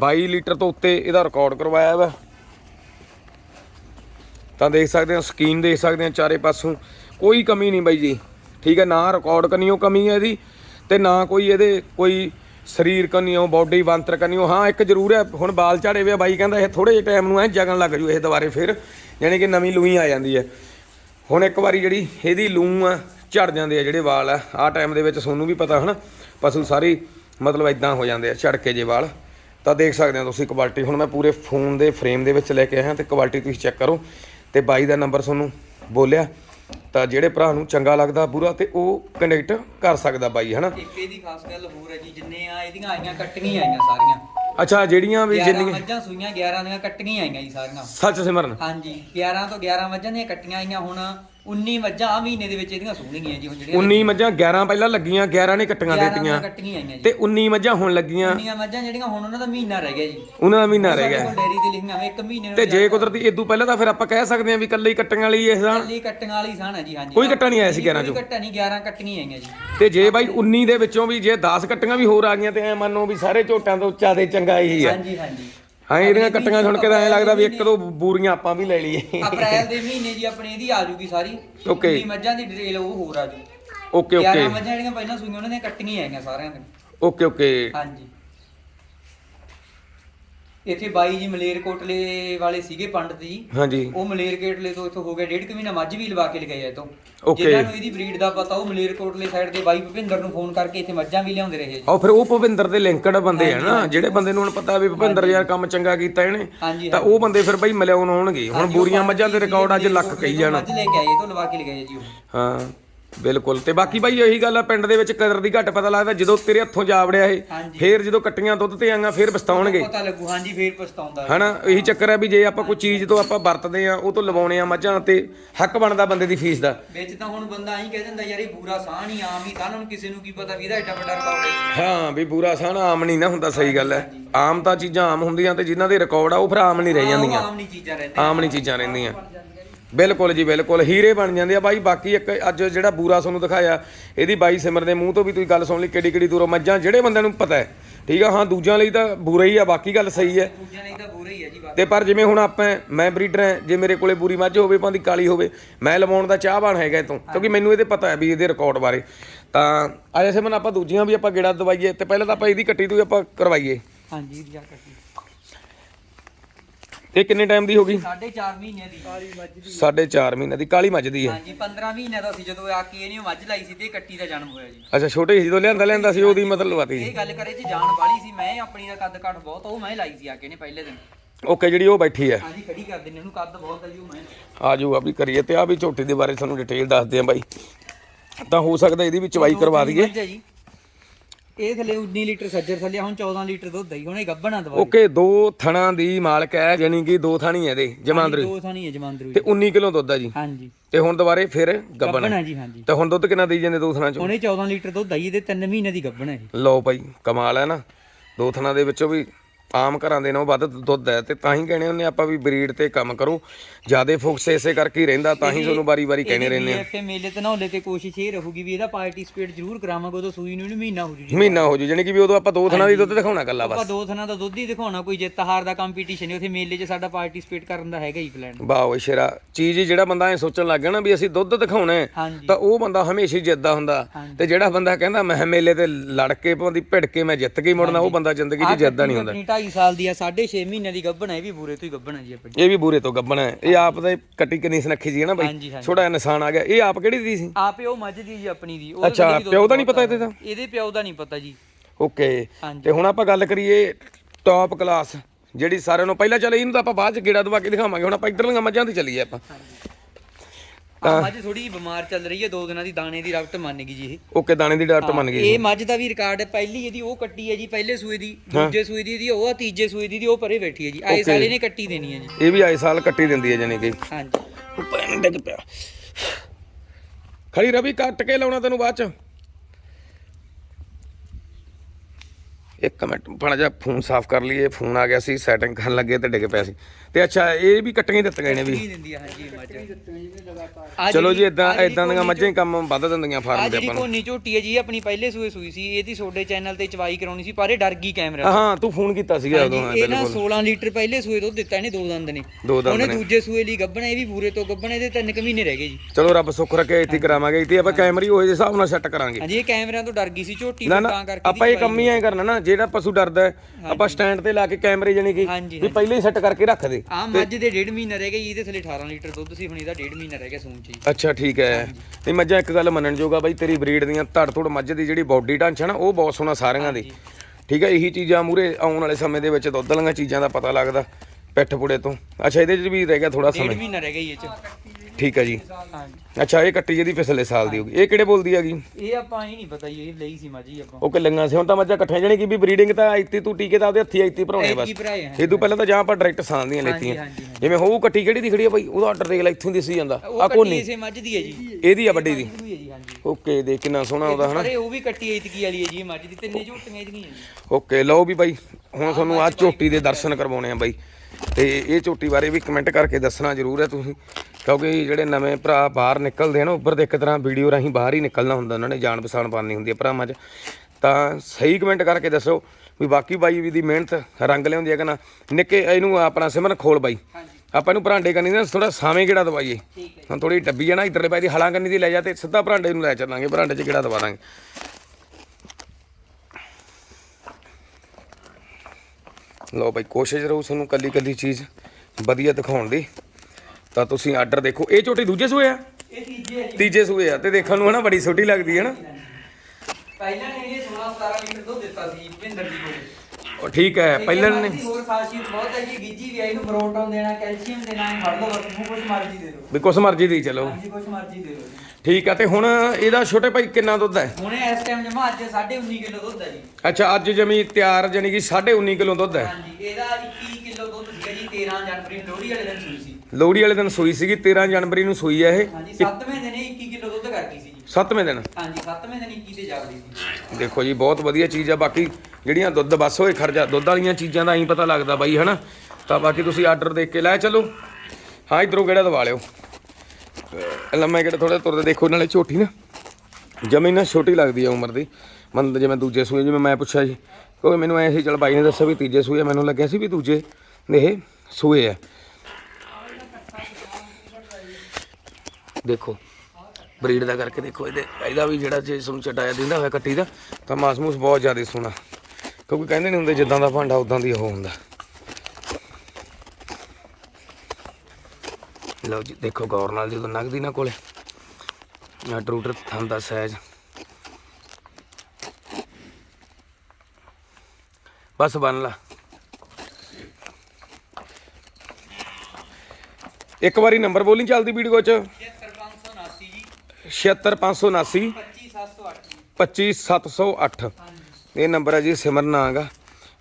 22 ਲੀਟਰ ਤੋਂ ਉੱਤੇ ਇਹਦਾ ਰਿਕਾਰਡ ਕਰਵਾਇਆ ਵਾ। ਤਾਂ ਦੇਖ ਸਕਦੇ ਹੋ ਸਕੀਨ ਦੇਖ ਸਕਦੇ ਹੋ ਚਾਰੇ ਪਾਸੋਂ। ਕੋਈ ਕਮੀ ਨਹੀਂ ਬਾਈ ਜੀ, ਠੀਕ ਹੈ, ਨਾ ਰਿਕਾਰਡ ਕਰਨੀਓ ਕਮੀ ਹੈ ਇਹਦੀ, ਤੇ ਨਾ ਕੋਈ ਇਹਦੇ ਕੋਈ ਸਰੀਰ ਕੰਨਿਓ ਬਾਡੀ ਬੰਤਰ ਕੰਨਿਓ। ਹਾਂ, ਇੱਕ ਜ਼ਰੂਰ ਹੈ, ਹੁਣ ਬਾਲ ਝਾੜੇ ਵੇ ਬਾਈ ਕਹਿੰਦਾ ਇਹ ਥੋੜੇ ਜਿਹੇ ਟਾਈਮ ਨੂੰ ਐ ਜਗਣ ਲੱਗ ਜੂ ਇਹ ਦੁਬਾਰੇ ਫਿਰ ਯਾਨੀ ਕਿ ਨਵੀਂ ਲੂਈ ਆ ਜਾਂਦੀ ਹੈ। ਹੁਣ ਇੱਕ ਵਾਰੀ ਜਿਹੜੀ ਇਹਦੀ ਲੂੰ ਆ ਝੜ ਜਾਂਦੇ ਆ ਜਿਹੜੇ ਵਾਲ ਆ। ਆ ਟਾਈਮ ਦੇ ਵਿੱਚ ਤੁਹਾਨੂੰ ਵੀ ਪਤਾ ਹਨਾ ਪਸ਼ੂ ਸਾਰੇ ਮਤਲਬ ਇਦਾਂ ਹੋ ਜਾਂਦੇ ਆ ਝੜਕੇ ਜੇ ਵਾਲ। ਤਾਂ ਦੇਖ ਸਕਦੇ ਹੋ ਤੁਸੀਂ ਕੁਆਲਿਟੀ ਹੁਣ ਮੈਂ ਪੂਰੇ ਫੋਨ ਦੇ ਫਰੇਮ ਦੇ ਵਿੱਚ ਲੈ ਕੇ ਆਇਆ ਤੇ ਕੁਆਲਿਟੀ ਤੁਸੀਂ ਚੈੱਕ ਕਰੋ ਤੇ ਬਾਈ ਦਾ ਨੰਬਰ ਤੁਹਾਨੂੰ ਬੋਲਿਆ। ਤਾਂ ਜਿਹੜੇ ਭਰਾ ਨੂੰ ਚੰਗਾ ਲੱਗਦਾ ਬੁਰਾ ਤੇ ਉਹ ਕਨੈਕਟ ਕਰ ਸਕਦਾ ਬਾਈ ਹਨਾ? ਇੱਕ ਇਹਦੀ ਖਾਸ ਗੱਲ ਹੋਰ ਹੈ ਜੀ ਜਿੰਨੇ ਆ ਇਹਦੀਆਂ ਆਈਆਂ ਕੱਟੀਆਂ ਹੀ ਆਈਆਂ ਸਾਰੀਆਂ। ਅੱਛਾ ਜਿਹੜੀਆਂ ਵੀ 11 ਜਿੰਨੀਆਂ ਮੱਝਾਂ ਸੂਈਆਂ 11 ਦੀਆਂ ਕੱਟੀਆਂ ਆਈਆਂ ਜੀ ਸਾਰੀਆਂ। ਸੱਚ ਸਿਮਰਨ। ਹਾਂਜੀ 11 ਤੋਂ 11 ਮੱਝਾਂ ਦੀਆਂ ਕੱਟੀਆਂ ਆਈਆਂ ਹੁਣ। 19 ਮੱਝਾਂ ਆ ਮਹੀਨੇ ਦੇ ਵਿੱਚ ਇਹਦੀਆਂ ਸੂਣਗੀਆਂ ਜੀ ਹੁਣ ਜਿਹੜੀਆਂ 19 ਮੱਝਾਂ 11 ਪਹਿਲਾਂ ਲੱਗੀਆਂ 11 ਨੇ ਕੱਟੀਆਂ 11 ਦਿੱਤੀਆਂ। ਕੱਟੀਆਂ ਆਈਆਂ ਜੀ। ਤੇ 19 ਮੱਝਾਂ ਹੁਣ ਲੱਗੀਆਂ। 19 ਮੱਝਾਂ ਜਿਹੜੀਆਂ ਹੁਣ ਉਹਨਾਂ ਦਾ ਮਹੀਨਾ ਰਹਿ ਗਿਆ ਜੀ। ਉਹਨਾਂ ਦਾ ਮਹੀਨਾ ਰਹਿ ਗਿਆ। ਕੋਲ ਡੇਰੀ ਤੇ ਲਿਖੀਆਂ ਇੱਕ ਮਹੀਨੇ ਨੂੰ ਤੇ ਜੇ ਕੁਦਰਤੀ ਇਦੋਂ ਪਹਿਲਾਂ ਤਾਂ ਫਿਰ ਆਪਾਂ ਕਹਿ ਸਕਦੇ ਹਾਂ ਵੀ ਇਕੱਲੇ ਹੀ ਕੱਟਣ ਵਾਲੀ ਕੱਲੀ ਸਾਨ ਹੈ ਜੀ ਹਾਂਜੀ। ਕੋਈ ਕੱਟਾ ਨਹੀਂ ਆਇਆ ਸੀ 11 ਕੋਈ ਚੋਂ। ਕੱਟਾ ਨਹੀਂ 11 ਕੱਟੀਆਂ ਆਈਆਂ ਜੀ। ਤੇ ਜੇ ਬਾਈ 19 ਦੇ ਵਿੱਚੋਂ ਵੀ ਜੇ 10 ਕੱਟੀਆਂ ਵੀ ਹੋਰ ਆ ਗਈਆਂ ਤੇ ਐ ਮੰਨੋ ਵੀ ਸਾਰੇ ਝੋਟਾਂ ਤੋਂ ਚੰਗਾ ਹੈ। ਹਾਂਜੀ ਹਾਂਜੀ। ਹਾਂ ਇਹਦੀਆਂ ਕੱਟੀਆਂ ਸੁਣ ਕੇ ਤਾਂ ਐ ਲੱਗਦਾ ਵੀ ਇੱਕ ਦੋ ਬੂਰੀਆਂ ਆਪਾਂ ਵੀ ਲੈ ਲਈਏ। ਅਪ੍ਰੈਲ ਦੇ ਮਹੀਨੇ ਜੀ ਆਪਣੇ ਇਹਦੀ ਆ ਜੂਗੀ ਸਾਰੀ। Okay. 19 ਮੱਝਾਂ ਦੀ ਡਿਟੇਲ ਉਹ ਹੋਰ ਆ ਜੂ। ਓਕੇ 11 ਓਕੇ ਮੱਝਾਂ ਜਿਹੜੀਆਂ ਪਹਿਲਾਂ ਸੂਈਆਂ ਉਹਨਾਂ ਦੀਆਂ ਕੱਟੀਆਂ ਆਈਆਂ ਸਾਰਿਆਂ ਦੀਆਂ। Okay okay. ਹਾਂਜੀ। ਇੱਥੇ ਬਾਈ ਜੀ ਮਲੇਰਕੋਟਲੇ ਵਾਲੇ ਸੀਗੇ ਪੰਡਤ ਜੀ। ਹਾਂਜੀ। ਉਹ ਮਲੇਰਕੋਟਲੇ ਤੋਂ ਇੱਥੋਂ ਹੋ ਗਿਆ ਡੇਢ ਕੁ ਮਹੀਨਾ ਮੱਝ ਵੀ ਲਵਾ ਕੇ ਲਗਾਇਆ ਇਤੋਂ Okay. ਜਿਨ੍ਹਾਂ ਨੂੰ ਇਹਦੀ ਬਰੀਡ ਦਾ ਪਤਾ ਉਹ ਮਲੇਰਕੋਟਲੇ ਸਾਈਡ ਦੇ ਬਾਈ ਭੁਪਿੰਦਰ ਨੂੰ ਫੋਨ ਕਰਕੇ ਇੱਥੇ ਮੱਝਾਂ ਵੀ ਲਿਆਉਂਦੇ ਰਹੇ ਜੀ। ਆਹ ਫਿਰ ਉਹ ਭੁਪਿੰਦਰ ਦੇ ਲਿੰਕਡ ਬੰਦੇ ਆ ਨਾ ਜਿਹੜੇ ਬੰਦੇ ਨੂੰ ਹੁਣ ਪਤਾ ਵੀ ਭੁਪਿੰਦਰ ਯਾਰ ਕੰਮ ਚੰਗਾ ਕੀਤਾ ਇਹਨੇ ਹਾਂਜੀ ਤਾਂ ਉਹ ਬੰਦੇ ਫਿਰ ਬਾਈ ਮਿਲਿਆਉਣ ਆਉਣਗੇ। ਹੁਣ ਬੂਰੀਆਂ ਮੱਝਾਂ ਦੇ ਰਿਕਾਰਡ ਅੱਜ ਲੱਖ ਕਹੀ ਜਾਣ। ਮੱਝ ਲੈ ਕੇ ਆਏ ਤੋਂ ਲਵਾ ਕੇ ਲਗਾਇਆ ਜੀ ਉਹ। ਹਾਂ। ਬਿਲਕੁਲ। ਤੇ ਬਾਕੀ ਬਾਈ ਇਹੀ ਗੱਲ ਆ ਪਿੰਡ ਦੇ ਵਿੱਚ ਕਦਰ ਦੀ ਘੱਟ ਪਤਾ ਲੱਗਦਾ ਜਦੋਂ ਤੇਰੇ ਹੱਥੋਂ ਜਾ ਵੜਿਆ ਇਹ ਹਾਂਜੀ। ਫੇਰ ਜਦੋਂ ਕੱਟੀਆਂ ਦੁੱਧ ਤੇ ਆਈਆਂ ਫੇਰ ਪਛਤਾਉਣਗੇ। ਪਤਾ ਲੱਗੂ ਹਾਂਜੀ ਫੇਰ ਪਛਤਾਉਂਦਾ ਹਨਾ ਇਹੀ ਚੱਕਰ ਹੈ ਵੀ ਜੇ ਆਪਾਂ ਕੋਈ ਚੀਜ਼ ਤੋਂ ਆਪਾਂ ਵਰਤਦੇ ਆ ਉਹ ਤੋਂ ਲਵਾਉਣੇ ਆ ਮੱਝਾਂ ਤੇ ਹੱਕ ਬਣਦਾ ਬੰਦੇ ਦੀ ਫੀਸ ਦਾ। ਵਿੱਚ ਤਾਂ ਹੁਣ ਬੰਦਾ ਐਂ ਕਹਿ ਦਿੰਦਾ ਯਾਰ ਇਹ ਬੂਰਾ ਸਾਹ ਨਹੀਂ ਆਮ ਹੀ ਤਾਂ ਹੁਣ ਕਿਸੇ ਨੂੰ ਕੀ ਪਤਾ ਵੀ ਇਹਦਾ ਐਡਾ ਵੱਡਾ ਰਿਕਾਰਡ ਹੈ। ਹਾਂ ਵੀ ਬੁਰਾ ਸਾਣਾ ਆਮ ਨਹੀਂ ਨਾ ਹੁੰਦਾ ਸਹੀ ਗੱਲ ਹੈ। ਆਮ ਤਾਂ ਚੀਜ਼ਾਂ ਆਮ ਹੁੰਦੀਆਂ ਤੇ ਜਿਨ੍ਹਾਂ ਦੇ ਰਿਕਾਰਡ ਆ ਉਹ ਫਿਰ ਆਮ ਨਹੀਂ ਰਹਿ ਜਾਂਦੀਆਂ। ਆਮ ਨਹੀਂ ਚੀਜ਼ਾਂ ਰਹਿੰਦੀਆਂ। ਆਮ ਨਹੀਂ ਚੀਜ਼ਾਂ ਰਹਿੰਦੀਆਂ। ਬਿਲਕੁਲ ਜੀ ਬਿਲਕੁਲ। ਹੀਰੇ ਬਣ ਜਾਂਦੇ ਆ ਬਾਈ। ਬਾਕੀ ਇੱਕ ਅੱਜ ਜਿਹੜਾ ਬੂਰਾ ਤੁਹਾਨੂੰ ਦਿਖਾਇਆ ਇਹਦੀ ਬਾਈ ਸਿਮਰ ਦੇ ਮੂੰਹ ਤੋਂ ਵੀ ਤੁਸੀਂ ਗੱਲ ਸੁਣ ਲਈ ਕਿੱਡੀ ਕਿੱਡੀ ਦੂਰੋਂ ਮੱਝਾਂ ਜਿਹੜੇ ਬੰਦਿਆਂ ਨੂੰ ਪਤਾ ਹੈ। ਠੀਕ ਆ? ਹਾਂ ਦੂਜਿਆਂ ਲਈ ਤਾਂ ਬੁਰਾ ਹੀ ਆ ਬਾਕੀ ਗੱਲ ਸਹੀ ਹੈ। ਦੂਜਿਆਂ ਤਾਂ ਬੂਰੇ ਹੀ ਹੈ ਜੀ ਬਾਤ ਤੇ ਪਰ ਜਿਵੇਂ ਹੁਣ ਆਪਾਂ ਮੈਂ ਬਰੀਡਰ ਹਾਂ ਜੇ ਮੇਰੇ ਕੋਲੇ ਬੂਰੀ ਮੱਝ ਹੋਵੇ ਭਾਂਦੀ ਕਾਲੀ ਹੋਵੇ ਮੈਂ ਲਵਾਉਣ ਦਾ ਚਾਹਵਾਨ ਹੈਗਾ ਇਹ ਤੋਂ ਕਿਉਂਕਿ ਮੈਨੂੰ ਇਹਦੇ ਪਤਾ ਹੈ ਵੀ ਇਹਦੇ ਰਿਕਾਰਡ ਬਾਰੇ। ਤਾਂ ਅੱਜ ਸਿਮਨ ਆਪਾਂ ਦੂਜੀਆਂ ਵੀ ਆਪਾਂ ਗੇੜਾ ਦਵਾਈਏ ਤੇ ਪਹਿਲਾਂ ਤਾਂ ਆਪਾਂ ਇਹਦੀ ਕੱਟੀ ਤੋਂ ਆਪਾਂ ਕਰਵਾਈਏ। ਹਾਂਜੀ ਜੀ ਜਾ ਕੱਟੀ। ਇਹ ਕਿੰਨੇ ਟਾਈਮ ਦੀ ਹੋ ਗਈ? 4.5 ਮਹੀਨੇ ਦੀ। ਸਾਰੀ ਮੱਝ ਸਾਢੇ ਚਾਰ ਮਹੀਨੇ ਦੀ ਕਾਲੀ ਮੱਝ ਦੀ ਹੈ ਹਾਂਜੀ 15 ਮਹੀਨੇ ਦਾ ਸੀ ਜਦੋਂ ਆ ਕੇ ਇਹਨੇ ਮੱਝ ਲਾਈ ਸੀ ਤੇ ਕੱਟੀ ਦਾ ਜਨਮ ਹੋਇਆ ਜੀ। ਅੱਛਾ ਛੋਟੇ ਸੀ ਜਦੋਂ ਲਿਆਂਦਾ ਲਿਆਂਦਾ ਸੀ ਉਹਦੀ ਮਤਲਬ ਲਵਾਤੀ ਸੀ। ਇਹ ਗੱਲ ਕਰੇ ਜੀ ਜਾਨ ਵਾਲੀ ਸੀ ਮੈਂ ਆਪਣੀ ਦਾ ਕੱਦ ਕੱਟ ਬਹੁਤ ਉਹ ਮੈਂ ਲਾਈ ਸੀ ਆ ਕੇ ਇਹਨੇ ਪਹਿਲੇ ਦਿਨ। ਓਕੇ ਜਿਹੜੀ ਉਹ ਬੈਠੀ ਹੈ ਹਾਂਜੀ ਖੜੀ ਕਰ ਦਿੰਨੇ ਇਹਨੂੰ ਕੱਦ ਬਹੁਤ ਹੈ ਜੀ ਉਹ ਮੈਂ। ਆ ਵੀ ਕਰੀਏ ਤੇ ਆ ਵੀ ਝੋਟੀ ਦੇ ਬਾਰੇ ਤੁਹਾਨੂੰ ਡਿਟੇਲ ਦੱਸਦੇ ਆ ਬਾਈ। ਤਾਂ ਹੋ ਸਕਦਾ ਇਹਦੀ ਵੀ ਚਵਾਈ ਕਰਵਾ ਦਈਏ। ਜੀ। ਇਹ ਥੱਲੇ 19 ਲੀਟਰ ਸੱਜਰ ਥੱਲੇ ਹੁਣ 14 ਲੀਟਰ ਦੁੱਧ ਹੈ ਹੁਣ ਇਹ ਗੱਬਣਾ ਦਵਾ ਓਕੇ ਦੋ ਥਣਾ ਦੀ ਮਾਲਕ ਹੈ ਯਾਨੀ ਕਿ ਦੋ ਥਾਣੀ ਇਹਦੇ ਜਮਾਂਦਰੂ ਦੋ। ਥਾਣੀ ਹੈ ਜਮਾਂਦਰੂ ਤੇ 19 ਕਿਲੋ ਦੁੱਧ ਆ ਜੀ। ਹਾਂਜੀ। ਤੇ ਹੁਣ ਦੁਬਾਰੇ ਫਿਰ ਗੱਬਣ ਗੱਬਣਾ ਜੀ ਹਾਂਜੀ। ਤੇ ਹੁਣ ਦੁੱਧ ਕਿੰਨਾ ਦੇਈ ਜਾਂਦੇ ਦੋ ਥਣਾ ਚੋਂ? ਹੁਣ ਇਹ 14 ਲੀਟਰ ਦੁੱਧ ਹੈ ਇਹਦੇ 3 ਮਹੀਨੇ ਦੀ ਗੱਬਣਾ ਹੈ ਲਓ ਭਾਈ ਕਮਾਲ ਹੈ ਨਾ। ਦੋ ਥਣਾ ਦੇ ਵਿੱਚੋਂ ਵੀ ਆਮ ਘਰਾਂ ਦੇ ਨਾਲੋਂ ਵੱਧ ਦੁੱਧ ਹੈ ਤੇ ਤਾਂ ਹੀ ਕਹਿੰਦੇ ਹੁੰਦੇ ਆਪਾਂ ਵੀ ਬਰੀਡ ਤੇ ਕੰਮ ਕਰੋ। ਜਿਆਦੇ ਫੋਕਸ ਇਸੇ ਕਰਕੇ ਹੀ ਰਹਿੰਦਾ ਤਾਂ ਹੀ ਤੁਹਾਨੂੰ ਵਾਰੀ-ਵਾਰੀ ਕਹਿੰਦੇ ਰਹਿੰਦੇ ਆ। ਐਫਏ ਮੇਲੇ ਤੇ ਨਹੌਲੇ ਤੇ ਕੋਸ਼ਿਸ਼ ਇਹ ਰਹੂਗੀ ਵੀ ਇਹਦਾ ਪਾਰਟਿਸਿਪੇਟ ਜ਼ਰੂਰ ਕਰਾਵਾਂਗੇ ਉਦੋਂ ਸੂਈ ਨੂੰ ਮਹੀਨਾ ਹੋ ਜੂ ਜੀ। ਮਹੀਨਾ ਹੋ ਜੂ ਜਾਨੀ ਕਿ ਵੀ ਉਦੋਂ ਆਪਾਂ ਦੋ ਥਣਾ ਦੀ ਦੁੱਧ ਦਿਖਾਉਣਾ ਕੱਲਾ ਆਪਾਂ ਬਸ। ਦੋ ਥਣਾ ਦਾ ਦੁੱਧ ਹੀ ਦਿਖਾਉਣਾ ਕੋਈ ਜਿੱਤ ਹਾਰ ਦਾ ਕੰਪੀਟੀਸ਼ਨ ਹੈ ਉੱਥੇ ਮੇਲੇ 'ਚ ਸਾਡਾ ਪਾਰਟਿਸਿਪੇਟ ਕਰਨ ਦਾ ਹੈਗਾ ਹੀ ਪਲਾਨ ਵਾਹ ਓਏ ਸ਼ੇਰਾ ਚੀਜ਼ ਹੀ ਜਿਹੜਾ ਬੰਦਾ ਐ ਸੋਚਣ ਲੱਗ ਗਿਆ ਨਾ ਵੀ ਅਸੀਂ ਦੁੱਧ ਦਿਖਾਉਣਾ ਹੈ ਹਾਂਜੀ। ਤਾਂ ਉਹ ਬੰਦਾ ਹਮੇਸ਼ਾ ਹੀ ਜਿੱਤਦਾ ਹੁੰਦਾ। ਤੇ ਜਿਹੜਾ ਬੰਦਾ ਕਹਿੰਦਾ ਮੈਂ ਮੇਲੇ ਤੇ ਲੜ ਕੇ ਭਾਂਦੀ ਭਿੜ ਕੇ ਮੈਂ ਜਿੱਤ ਕੇ ਹੀ ਮੁੜਨਾ ਉਹ ਬੰਦਾ ਜ਼ਿੰਦਗੀ 'ਚ ਜਿੱਤਦਾ ਨਹੀਂ ਹੁੰਦਾ। ਆਪਣੀ 2.5 ਸਾਲ ਦੀ ਆ 6.5 ਮਹੀਨੇ ਦੀ ਗੱਭਣ ਹੈ ਇਹ ਵੀ ਬੂਰੇ ਤੋਂ ਹੀ ਗੱਭਣ ਹੈ ਜੀ ਆਪਣੀ। ਇਹ ਵੀ ਬੂਰੇ ਤੋਂ ਗੱਬਣਾ ਹੈ ਇਹ ਆਪ ਦੇ ਕੱਟੀ ਕਿੰਨੀ ਸੁਨੱਖੀ ਸੀ ਨਾ ਬਾਈ? ਹਾਂਜੀ ਛੋਟਾ ਜਿਹਾ ਨਿਸ਼ਾਨ ਆ ਗਿਆ। ਇਹ ਆਪ ਕਿਹੜੀ ਦੀ ਸੀ? ਆਪੇ ਉਹ ਮੱਝ ਦੀ ਜੀ ਆਪਣੀ ਦੀ। ਉਹ ਅੱਛਾ ਪਿਓ ਦਾ ਨਹੀਂ ਪਤਾ ਇਹਦੇ ਦਾ? ਇਹਦੇ ਪਿਓ ਦਾ ਨਹੀਂ ਪਤਾ ਜੀ। ਓਕੇ। ਹਾਂਜੀ। ਤੇ ਹੁਣ ਆਪਾਂ ਗੱਲ ਕਰੀਏ ਟੌਪ ਕਲਾਸ ਜਿਹੜੀ ਸਾਰਿਆਂ ਨੂੰ ਪਹਿਲਾਂ ਚੱਲੇ ਇਹਨੂੰ ਤਾਂ ਆਪਾਂ ਬਾਅਦ ਚ ਗੇੜਾ ਦਵਾ ਕੇ ਦਿਖਾਵਾਂਗੇ। ਹੁਣ ਆਪਾਂ ਇੱਧਰਲੀਆਂ ਮੱਝਾਂ ਤੇ ਚੱਲੀਏ ਆਪਾਂ। ਆ ਮੱਝ ਥੋੜੀ ਬਿਮਾਰ ਚੱਲ ਰਹੀ ਹੈ ਦੋ ਦਿਨਾਂ ਦੀ ਦਾਣੇ ਦੀ ਰਫਟ ਮੰਨ ਗਈ ਜੀ ਇਹ। ਓਕੇ ਦਾਣੇ ਦੀ ਡਾਕਟਰ ਮੰਨ ਗਈ ਇਹ ਮੱਝ ਦਾ ਵੀ ਰਿਕਾਰਡ ਹੈ ਪਹਿਲੀ ਇਹਦੀ ਉਹ ਕੱਟੀ ਹੈ ਜੀ ਪਹਿਲੇ ਸੂਏ ਦੀ ਦੂਜੇ ਸੂਏ ਦੀ ਉਹ ਆ ਤੀਜੇ ਸੂਏ ਦੀ ਇਹਦੀ ਉਹ ਪਰੇ ਬੈਠੀ ਹੈ ਜੀ। ਆਏ ਸਾਲ ਇਹਨੇ ਕੱਟੀ ਦੇਣੀ ਹੈ ਜੀ। ਇਹ ਵੀ ਆਏ ਸਾਲ ਕੱਟੀ ਦਿੰਦੀ ਹੈ ਜਾਨੀ ਕਿ। ਹਾਂਜੀ। ਪੈਨ ਡਿੱਗ ਪਿਆ। ਖੜੀ ਰਵੀ ਕੱਟ ਕੇ ਲਾਉਣਾ ਤੈਨੂੰ ਬਾਅਦ ਚ। ਇੱਕ ਮਿੰਟ ਬਣਾ ਜਾ ਫੋਨ ਸਾਫ਼ ਕਰ ਲਈਏ ਫੋਨ ਆ ਗਿਆ ਸੀ ਸੈਟਿੰਗ ਕਰਨ ਲੱਗੇ ਤੇ ਡਿੱਗ ਪਿਆ ਸੀ। ਤੇ ਅੱਛਾ ਇਹ ਵੀ ਕੱਟੀਆਂ ਹੀ ਦਿੱਤੀਆਂ ਨੇ ਵੀ। ਦਿੰਦੀ ਹਾਂਜੀ ਮੱਝ ਚਲੋ ਜੀ ਇਦਾਂ ਇਦਾਂ ਦੀਆਂ ਮੱਝਾਂ ਹੀ ਕੰਮ ਵੱਧ ਦਿੰਦੀਆਂ ਫਾਰਮ ਦੇ ਆਪਾਂ ਨੂੰ। ਕੋਨੀ ਝੋਟੀ ਹੈ ਜੀ ਆਪਣੀ ਪਹਿਲੇ ਸੂਏ ਸੂਈ ਸੀ ਇਹਦੀ ਛੋਡੇ ਚੈਨਲ ਤੇ ਚਵਾਈ ਕਰਾਉਣੀ ਸੀ ਪਰ ਇਹ ਡਰ ਗਈ ਕੈਮਰਾ ਹਾਂ ਤੂੰ ਫੋਨ ਕੀਤਾ ਸੀਗਾ ਉਦੋਂ ਹਾਂ ਇਹ ਨਾ ਬਿਲਕੁਲ। 16 ਲੀਟਰ ਪਹਿਲੇ ਸੂਏ ਦੁੱਧ ਦਿੱਤਾ ਇਹਨੇ ਦੋ ਦੰਦ ਨੇ। ਦੋ ਉਹਨੇ ਦੂਜੇ ਸੂਏ ਲਈ ਗੱਭਣਾ ਇਹ ਵੀ ਪੂਰੇ ਤੋਂ ਗੱਭਣਾ ਇਹਦੇ ਤਿੰਨ ਕੁ ਮਹੀਨੇ ਰਹਿ ਗਏ ਜੀ। ਚਲੋ ਰੱਬ ਸੁੱਖ ਰੱਖੇ ਇੱਥੇ ਕਰਾਵਾਂਗੇ ਇੱਥੇ ਆਪਾਂ ਕੈਮਰੀ ਉਹੇ ਜਿਹੇ ਹਿਸਾਬ ਨਾਲ ਸੈੱਟ ਕਰਾਂਗੇ। ਹਾਂਜੀ ਇਹ ਕੈਮਰਿਆਂ ਤੋਂ ਡਰ ਗਈ ਸੀ ਝੋਟੀ ਤੋਂ ਤਾਂ ਕਰਕੇ ਆਪਾਂ ਇਹ ਕੰਮ ਹੀ ਐ ਕਰਨਾ ਨਾ ਜਿਹੜਾ ਪਸ਼ੂ ਡਰਦਾ ਹੈ, ਆਪਾਂ ਸਟੈਂਡ ਤੇ ਲਾ ਕੇ ਕੈਮਰੇ ਜਾਨੀ ਕਿ ਹਾਂਜੀ, ਵੀ ਪਹਿਲੇ ਹੀ ਸੈੱਟ ਕਰਕੇ ਰੱਖ ਦੇ। ਆ ਮੱਝ ਦੇ ਡੇਢ ਮਹੀਨਾ ਰਹਿ ਗਿਆ ਜੀ, ਇਹਦੇ ਥੱਲੇ 18 ਲੀਟਰ ਦੁੱਧ ਸੀ ਹੁਣ ਇਹਦਾ ਡੇਢ ਮਹੀਨਾ ਰਹਿ ਗਿਆ ਸੂਣ ਚ ਜੀ। ਅੱਛਾ ਠੀਕ ਹੈ। ਤੇ ਮੱਝਾਂ ਇੱਕ ਗੱਲ ਮੰਨਣ ਜੋਗਾ ਬਾਈ ਤੇਰੀ ਬਰੀਡ ਦੀਆਂ ਧੜ ਧੁੜ ਮੱਝ ਦੀ ਜਿਹੜੀ ਬਾਡੀ ਢਾਂਚਾ ਨਾ ਉਹ ਬਹੁਤ ਸੋਹਣਾ ਸਾਰਿਆਂ ਦੀ। ਠੀਕ ਹੈ ਇਹੀ ਚੀਜ਼ਾਂ ਮੂਰੇ ਆਉਣ ਵਾਲੇ ਸਮੇਂ ਦੇ ਵਿੱਚ ਦੁੱਧ ਵਾਲੀਆਂ ਚੀਜ਼ਾਂ ਦਾ ਪਤਾ ਲੱਗਦਾ। ਪਿੱਠ ਪੁੜੇ ਤੋਂ। ਅੱਛਾ ਇਹਦੇ 'ਚ ਵੀ ਰਹਿ ਗਿਆ ਥੋੜਾ ਡੇਢ ਸਮਾਂ। ਮਹੀਨਾ ਰਹਿ ਜੀ ਇਹ ਚ। ਠੀਕ ਹੈ ਜੀ। ਹਾਂਜੀ। ਅੱਛਾ ਇਹ ਕੱਟੀ ਜਿਹਦੀ ਪਿਛਲੇ ਸਾਲ ਦੀ ਹੋਗੀ ਇਹ ਕਿਹੜੇ ਬੋਲਦੀ ਹੈਗੀ? ਇਹ ਆਪਾਂ ਇਹ ਨਹੀਂ ਪਤਾ ਜੀ ਇਹ ਲਈ ਸੀ ਮੱਝ ਜੀ ਆਪਾਂ। ਉਹ ਕਿੱਲੀਆਂ ਸੀ। ਹੁਣ ਤਾਂ ਮੱਝਾਂ ਇਕੱਠੀਆਂ ਜਾਣੀ ਕਿ ਵੀ ਬਰੀਡਿੰਗ ਤਾਂ ਇੱਥੇ ਤੂੰ ਟੀਕੇ ਤਾਂ ਉਹਦੇ ਹੱਥੀ ਇੱਥੇ ਭਰਾਉਣੇ ਬਸ। ਭਰਾਏ ਇਹ ਤੋਂ ਪਹਿਲਾਂ ਤਾਂ ਜਾਂ ਆਪਾਂ ਡਾਇਰੈਕਟ ਸਾਂ ਦੀਆਂ ਲੈਤੀਆਂ। ਹਾਂਜੀ, ਹਾਂਜੀ। ਜਿਵੇਂ ਹੋਊ ਕੱਟੀ ਕਿਹੜੀ ਦੀ ਖੜੀ ਆ ਬਾਈ ਉਹਦਾ ਆਰਡਰ ਦੇਖ ਲੈ ਇੱਥੋਂ ਦੀ ਸੀ ਜਾਂਦਾ। ਉਹ ਆ ਕੱਟੀ ਕੋਨੀ। ਇਸੇ ਮੱਝ ਦੀ ਹੈ ਜੀ। ਇਹਦੀ ਆ ਵੱਡੀ ਦੀ। ਹੋਈ ਹੈ ਜੀ ਹਾਂਜੀ। ਓਕੇ ਦੇਖ ਕਿੰਨਾ ਸੋਹਣਾ ਉਹਦਾ ਹਨਾ। ਅਰੇ ਉਹ ਵੀ ਕੱਟੀ ਇਤਕੀ ਵਾਲੀ ਹੈ ਜੀ ਮੱਝ ਦੀ। ਤਿੰਨੇ ਝੋਟੀਆਂ ਇਹਦੀਆਂ ਜੀ। ਓਕੇ ਲਓ ਵੀ ਬਾਈ ਹੁਣ ਤੁਹਾਨੂੰ ਆ ਝੋਟੀ ਦੇ ਦਰਸ਼ਨ ਕਰਵਾਉਣੇ ਆ ਬਾਈ। ਤੇ ਇਹ ਝੋਟੀ ਬਾਰੇ ਵੀ ਕਮੈਂਟ ਕਰਕੇ ਦੱਸਣਾ ਜ਼ਰੂਰ ਹੈ ਤੁਸੀਂ ਕਿਉਂਕਿ ਜਿਹੜੇ ਨਵੇਂ ਭਰਾ ਬਾਹਰ ਨਿਕਲਦੇ ਆ ਨਾ ਉੱਪਰ ਦੇ ਇੱਕ ਤਰ੍ਹਾਂ ਵੀਡੀਓ ਰਾਹੀਂ ਬਾਹਰ ਹੀ ਨਿਕਲਣਾ ਹੁੰਦਾ ਉਹਨਾਂ ਨੇ ਜਾਣ ਪਛਾਣ ਪਾਣੀ ਹੁੰਦੀ ਹੈ ਭਰਾਵਾਂ 'ਚ। ਤਾਂ ਸਹੀ ਕਮੈਂਟ ਕਰਕੇ ਦੱਸੋ ਵੀ ਬਾਕੀ ਬਾਈ ਵੀ ਦੀ ਮਿਹਨਤ ਰੰਗ ਲਿਆਉਂਦੀ ਹੈ ਕਿ ਨਾ? ਨਿੱਕੇ ਇਹਨੂੰ ਆਪਣਾ ਸਿਮਰਨ ਖੋਲ ਬਾਈ। ਆਪਾਂ ਇਹਨੂੰ ਭਰਾਂਡੇ ਕਰਨੀ ਨਾ ਥੋੜਾ ਸਾਵੇਂ ਕਿਹੜਾ ਦਵਾਈਏ। ਹੁਣ ਥੋੜੀ ਡੱਬੀ ਹੈ ਨਾ ਇਧਰਲੇ ਪਾਸੇ ਦੀ ਹਲਾਂ ਕਰਨੀ ਦੀ ਲੈ ਜਾ ਤੇ ਸਿੱਧਾ ਭਰਾਂਡੇ ਨੂੰ ਲੈ ਚੱਲਾਂਗੇ ਭਰਾਂਡੇ 'ਚ ਕਿਹੜਾ ਦਵਾ ਦਾਂਗੇ। ਲਓ ਬਾਈ ਕੋਸ਼ਿਸ਼ ਰਹੂ ਤੁਹਾਨੂੰ ਕੱਲੀ ਕੱਲੀ ਚੀਜ਼ ਵਧੀਆ ਦਿਖਾਉਣ ਦੀ। ਤਾਂ ਤੁਸੀਂ ਆਰਡਰ ਦੇਖੋ। ਇਹ ਝੋਟੀ ਦੂਜੇ ਸੂਏ ਆ? ਇਹ ਤੀਜੇ ਤੀਜੇ ਸੂਏ ਆ। ਤੇ ਦੇਖਣ ਨੂੰ ਹਨਾ ਬੜੀ ਛੋਟੀ ਲੱਗਦੀ ਹੈ ਨਾ। ਪਹਿਲਾਂ ਨੇ ਇਹ 16 17 ਲੀਟਰ ਦੁੱਧ ਦਿੱਤਾ ਸੀ ਭਿੰਦਰ ਜੀ ਕੋਲ। ਉਹ ਠੀਕ ਹੈ ਪਹਿਲਾਂ ਨੇ ਹੋਰ ਖਾਸੀਅਤ ਬਹੁਤ ਹੈ ਜੀ। ਗਿੱਜੀ ਵੀ ਆ ਇਹਨੂੰ ਪ੍ਰੋਟੀਨ ਦੇਣਾ ਕੈਲਸ਼ੀਅਮ ਦੇਣਾ ਫੜ ਲਓ ਬਸ ਨੂੰ ਕੁਝ ਮਰਜ਼ੀ ਦੇ ਦਿਓ। ਵੀ ਕੁਛ ਮਰਜ਼ੀ ਦੀ ਚਲੋ। ਹਾਂਜੀ ਕੁਝ ਮਰਜ਼ੀ ਦੇ ਦਿਓ। ਠੀਕ ਆ ਤੇ ਹੁਣ ਇਹਦਾ ਛੋਟੇ ਭਾਈ ਕਿੰਨਾ ਦੁੱਧ ਹੈ? ਹੁਣੇ ਇਸ ਟਾਈਮ ਜਮਾ ਅੱਜ 19.5 ਕਿਲੋ ਦੁੱਧ ਹੈ ਜੀ। ਅੱਛਾ ਅੱਜ ਜਮੀ ਤਿਆਰ ਜਾਨੀ ਕਿ 19.5 ਕਿਲੋ ਦੁੱਧ ਹੈ? ਹਾਂਜੀ ਇਹਦਾ 21 ਕਿਲੋ ਦੁੱਧ ਸੀਗਾ ਜੀ 13 ਜਨਵਰੀ ਨੂੰ ਲੋਹੜੀ ਵਾਲੇ ਦਿਨ ਸੂਈ ਸੀ। ਲੋਹੜੀ ਵਾਲੇ ਦਿਨ ਸੂਈ ਸੀਗੀ 13 ਜਨਵਰੀ ਨੂੰ ਸੂਈ ਹੈ ਇਹ। ਹਾਂਜੀ 7ਵੇਂ ਦਿਨ ਇਹ 21 ਕਿਲੋ ਦੁੱਧ ਕਰਦੀ ਸੀ ਜੀ। 7ਵੇਂ ਦਿਨ? ਹਾਂਜੀ 7ਵੇਂ ਦਿਨ 21 ਤੇ ਜਾਗਦੀ ਸੀ। ਦੇਖੋ ਜੀ ਬਹੁਤ ਵਧੀਆ ਚੀਜ਼ ਆ ਬਾਕੀ ਜਿਹੜੀਆਂ ਦੁੱਧ ਬਸ ਹੋਏ ਖਰਜਾ ਦੁੱਧ ਵਾਲੀਆਂ ਚੀਜ਼ਾਂ ਦਾ ਐਂ ਪਤਾ ਲੱਗਦਾ ਬਾਈ ਹਨਾ? ਤਾਂ ਬਾਕੀ ਤੁਸੀਂ ਆਰਡਰ ਦੇਖ ਕੇ ਲੈ ਚਲੋ। ਹਾਂ ਇਧਰੋਂ ਕਿਹੜਾ ਦਵਾ ਲਿਓ? ਲੰਮੇ ਕਿਹੜਾ ਥੋੜਾ ਤੁਰਦੇ ਦੇਖੋ ਨਾਲੇ ਝੋਟੀ ਨਾ। ਜਮੀ ਨਾ ਛੋਟੀ ਲੱਗਦੀ ਆ ਉਮਰ ਦੀ। ਮਨ ਜਿਵੇਂ ਦੂਜੇ ਸੂਏ ਜਿਵੇਂ ਮੈਂ ਪੁੱਛਿਆ ਜੀ ਕਿਉਂਕਿ ਮੈਨੂੰ ਐ ਸੀ ਚਲ ਬਾਈ ਨੇ ਦੱਸਿਆ ਵੀ ਤੀਜੇ ਸੂਏ ਆ, ਮੈਨੂੰ ਲੱਗਿਆ ਸੀ ਵੀ ਦੂਜੇ ਇਹ ਸੂਏ ਆ। ਦੇਖੋ ਬਰੀਡ ਦਾ ਕਰਕੇ ਦੇਖੋ ਇਹਦੇ। ਇਹਦਾ ਵੀ ਜਿਹੜਾ ਜੇ ਤੁਹਾਨੂੰ ਚਟਾਇਆ ਦਿੰਦਾ ਹੋਇਆ ਕੱਟੀ ਦਾ ਤਾਂ ਮਾਸ ਮੂਸ ਬਹੁਤ ਜ਼ਿਆਦਾ ਸੋਹਣਾ। ਕਿਉਂਕਿ ਕਹਿੰਦੇ ਨਹੀਂ ਹੁੰਦੇ ਜਿੱਦਾਂ ਦਾ ਭਾਂਡਾ ਉਦਾਂ ਦੀ ਉਹ ਹੁੰਦਾ। ਲਓ ਜੀ ਦੇਖੋ ਗੌਰ ਨਾਲ ਜਦੋਂ ਨਗਦੀ ਨਾ ਕੋਲੇ। ਨਾ ਟਰੂਟਰ ਥਾਂ ਦਾ ਸਾਈਜ਼। ਬਸ ਬਣ ਲਾ। ਇੱਕ ਵਾਰੀ ਨੰਬਰ ਬੋਲੀ ਚੱਲਦੀ ਵੀਡੀਓ ਚ? 75579 ਜੀ। 76579 25708 25708 ਹਾਂਜੀ। ਇਹ ਨੰਬਰ ਹੈ ਜੀ ਸਿਮਰਨ ਨਾਂਗਾ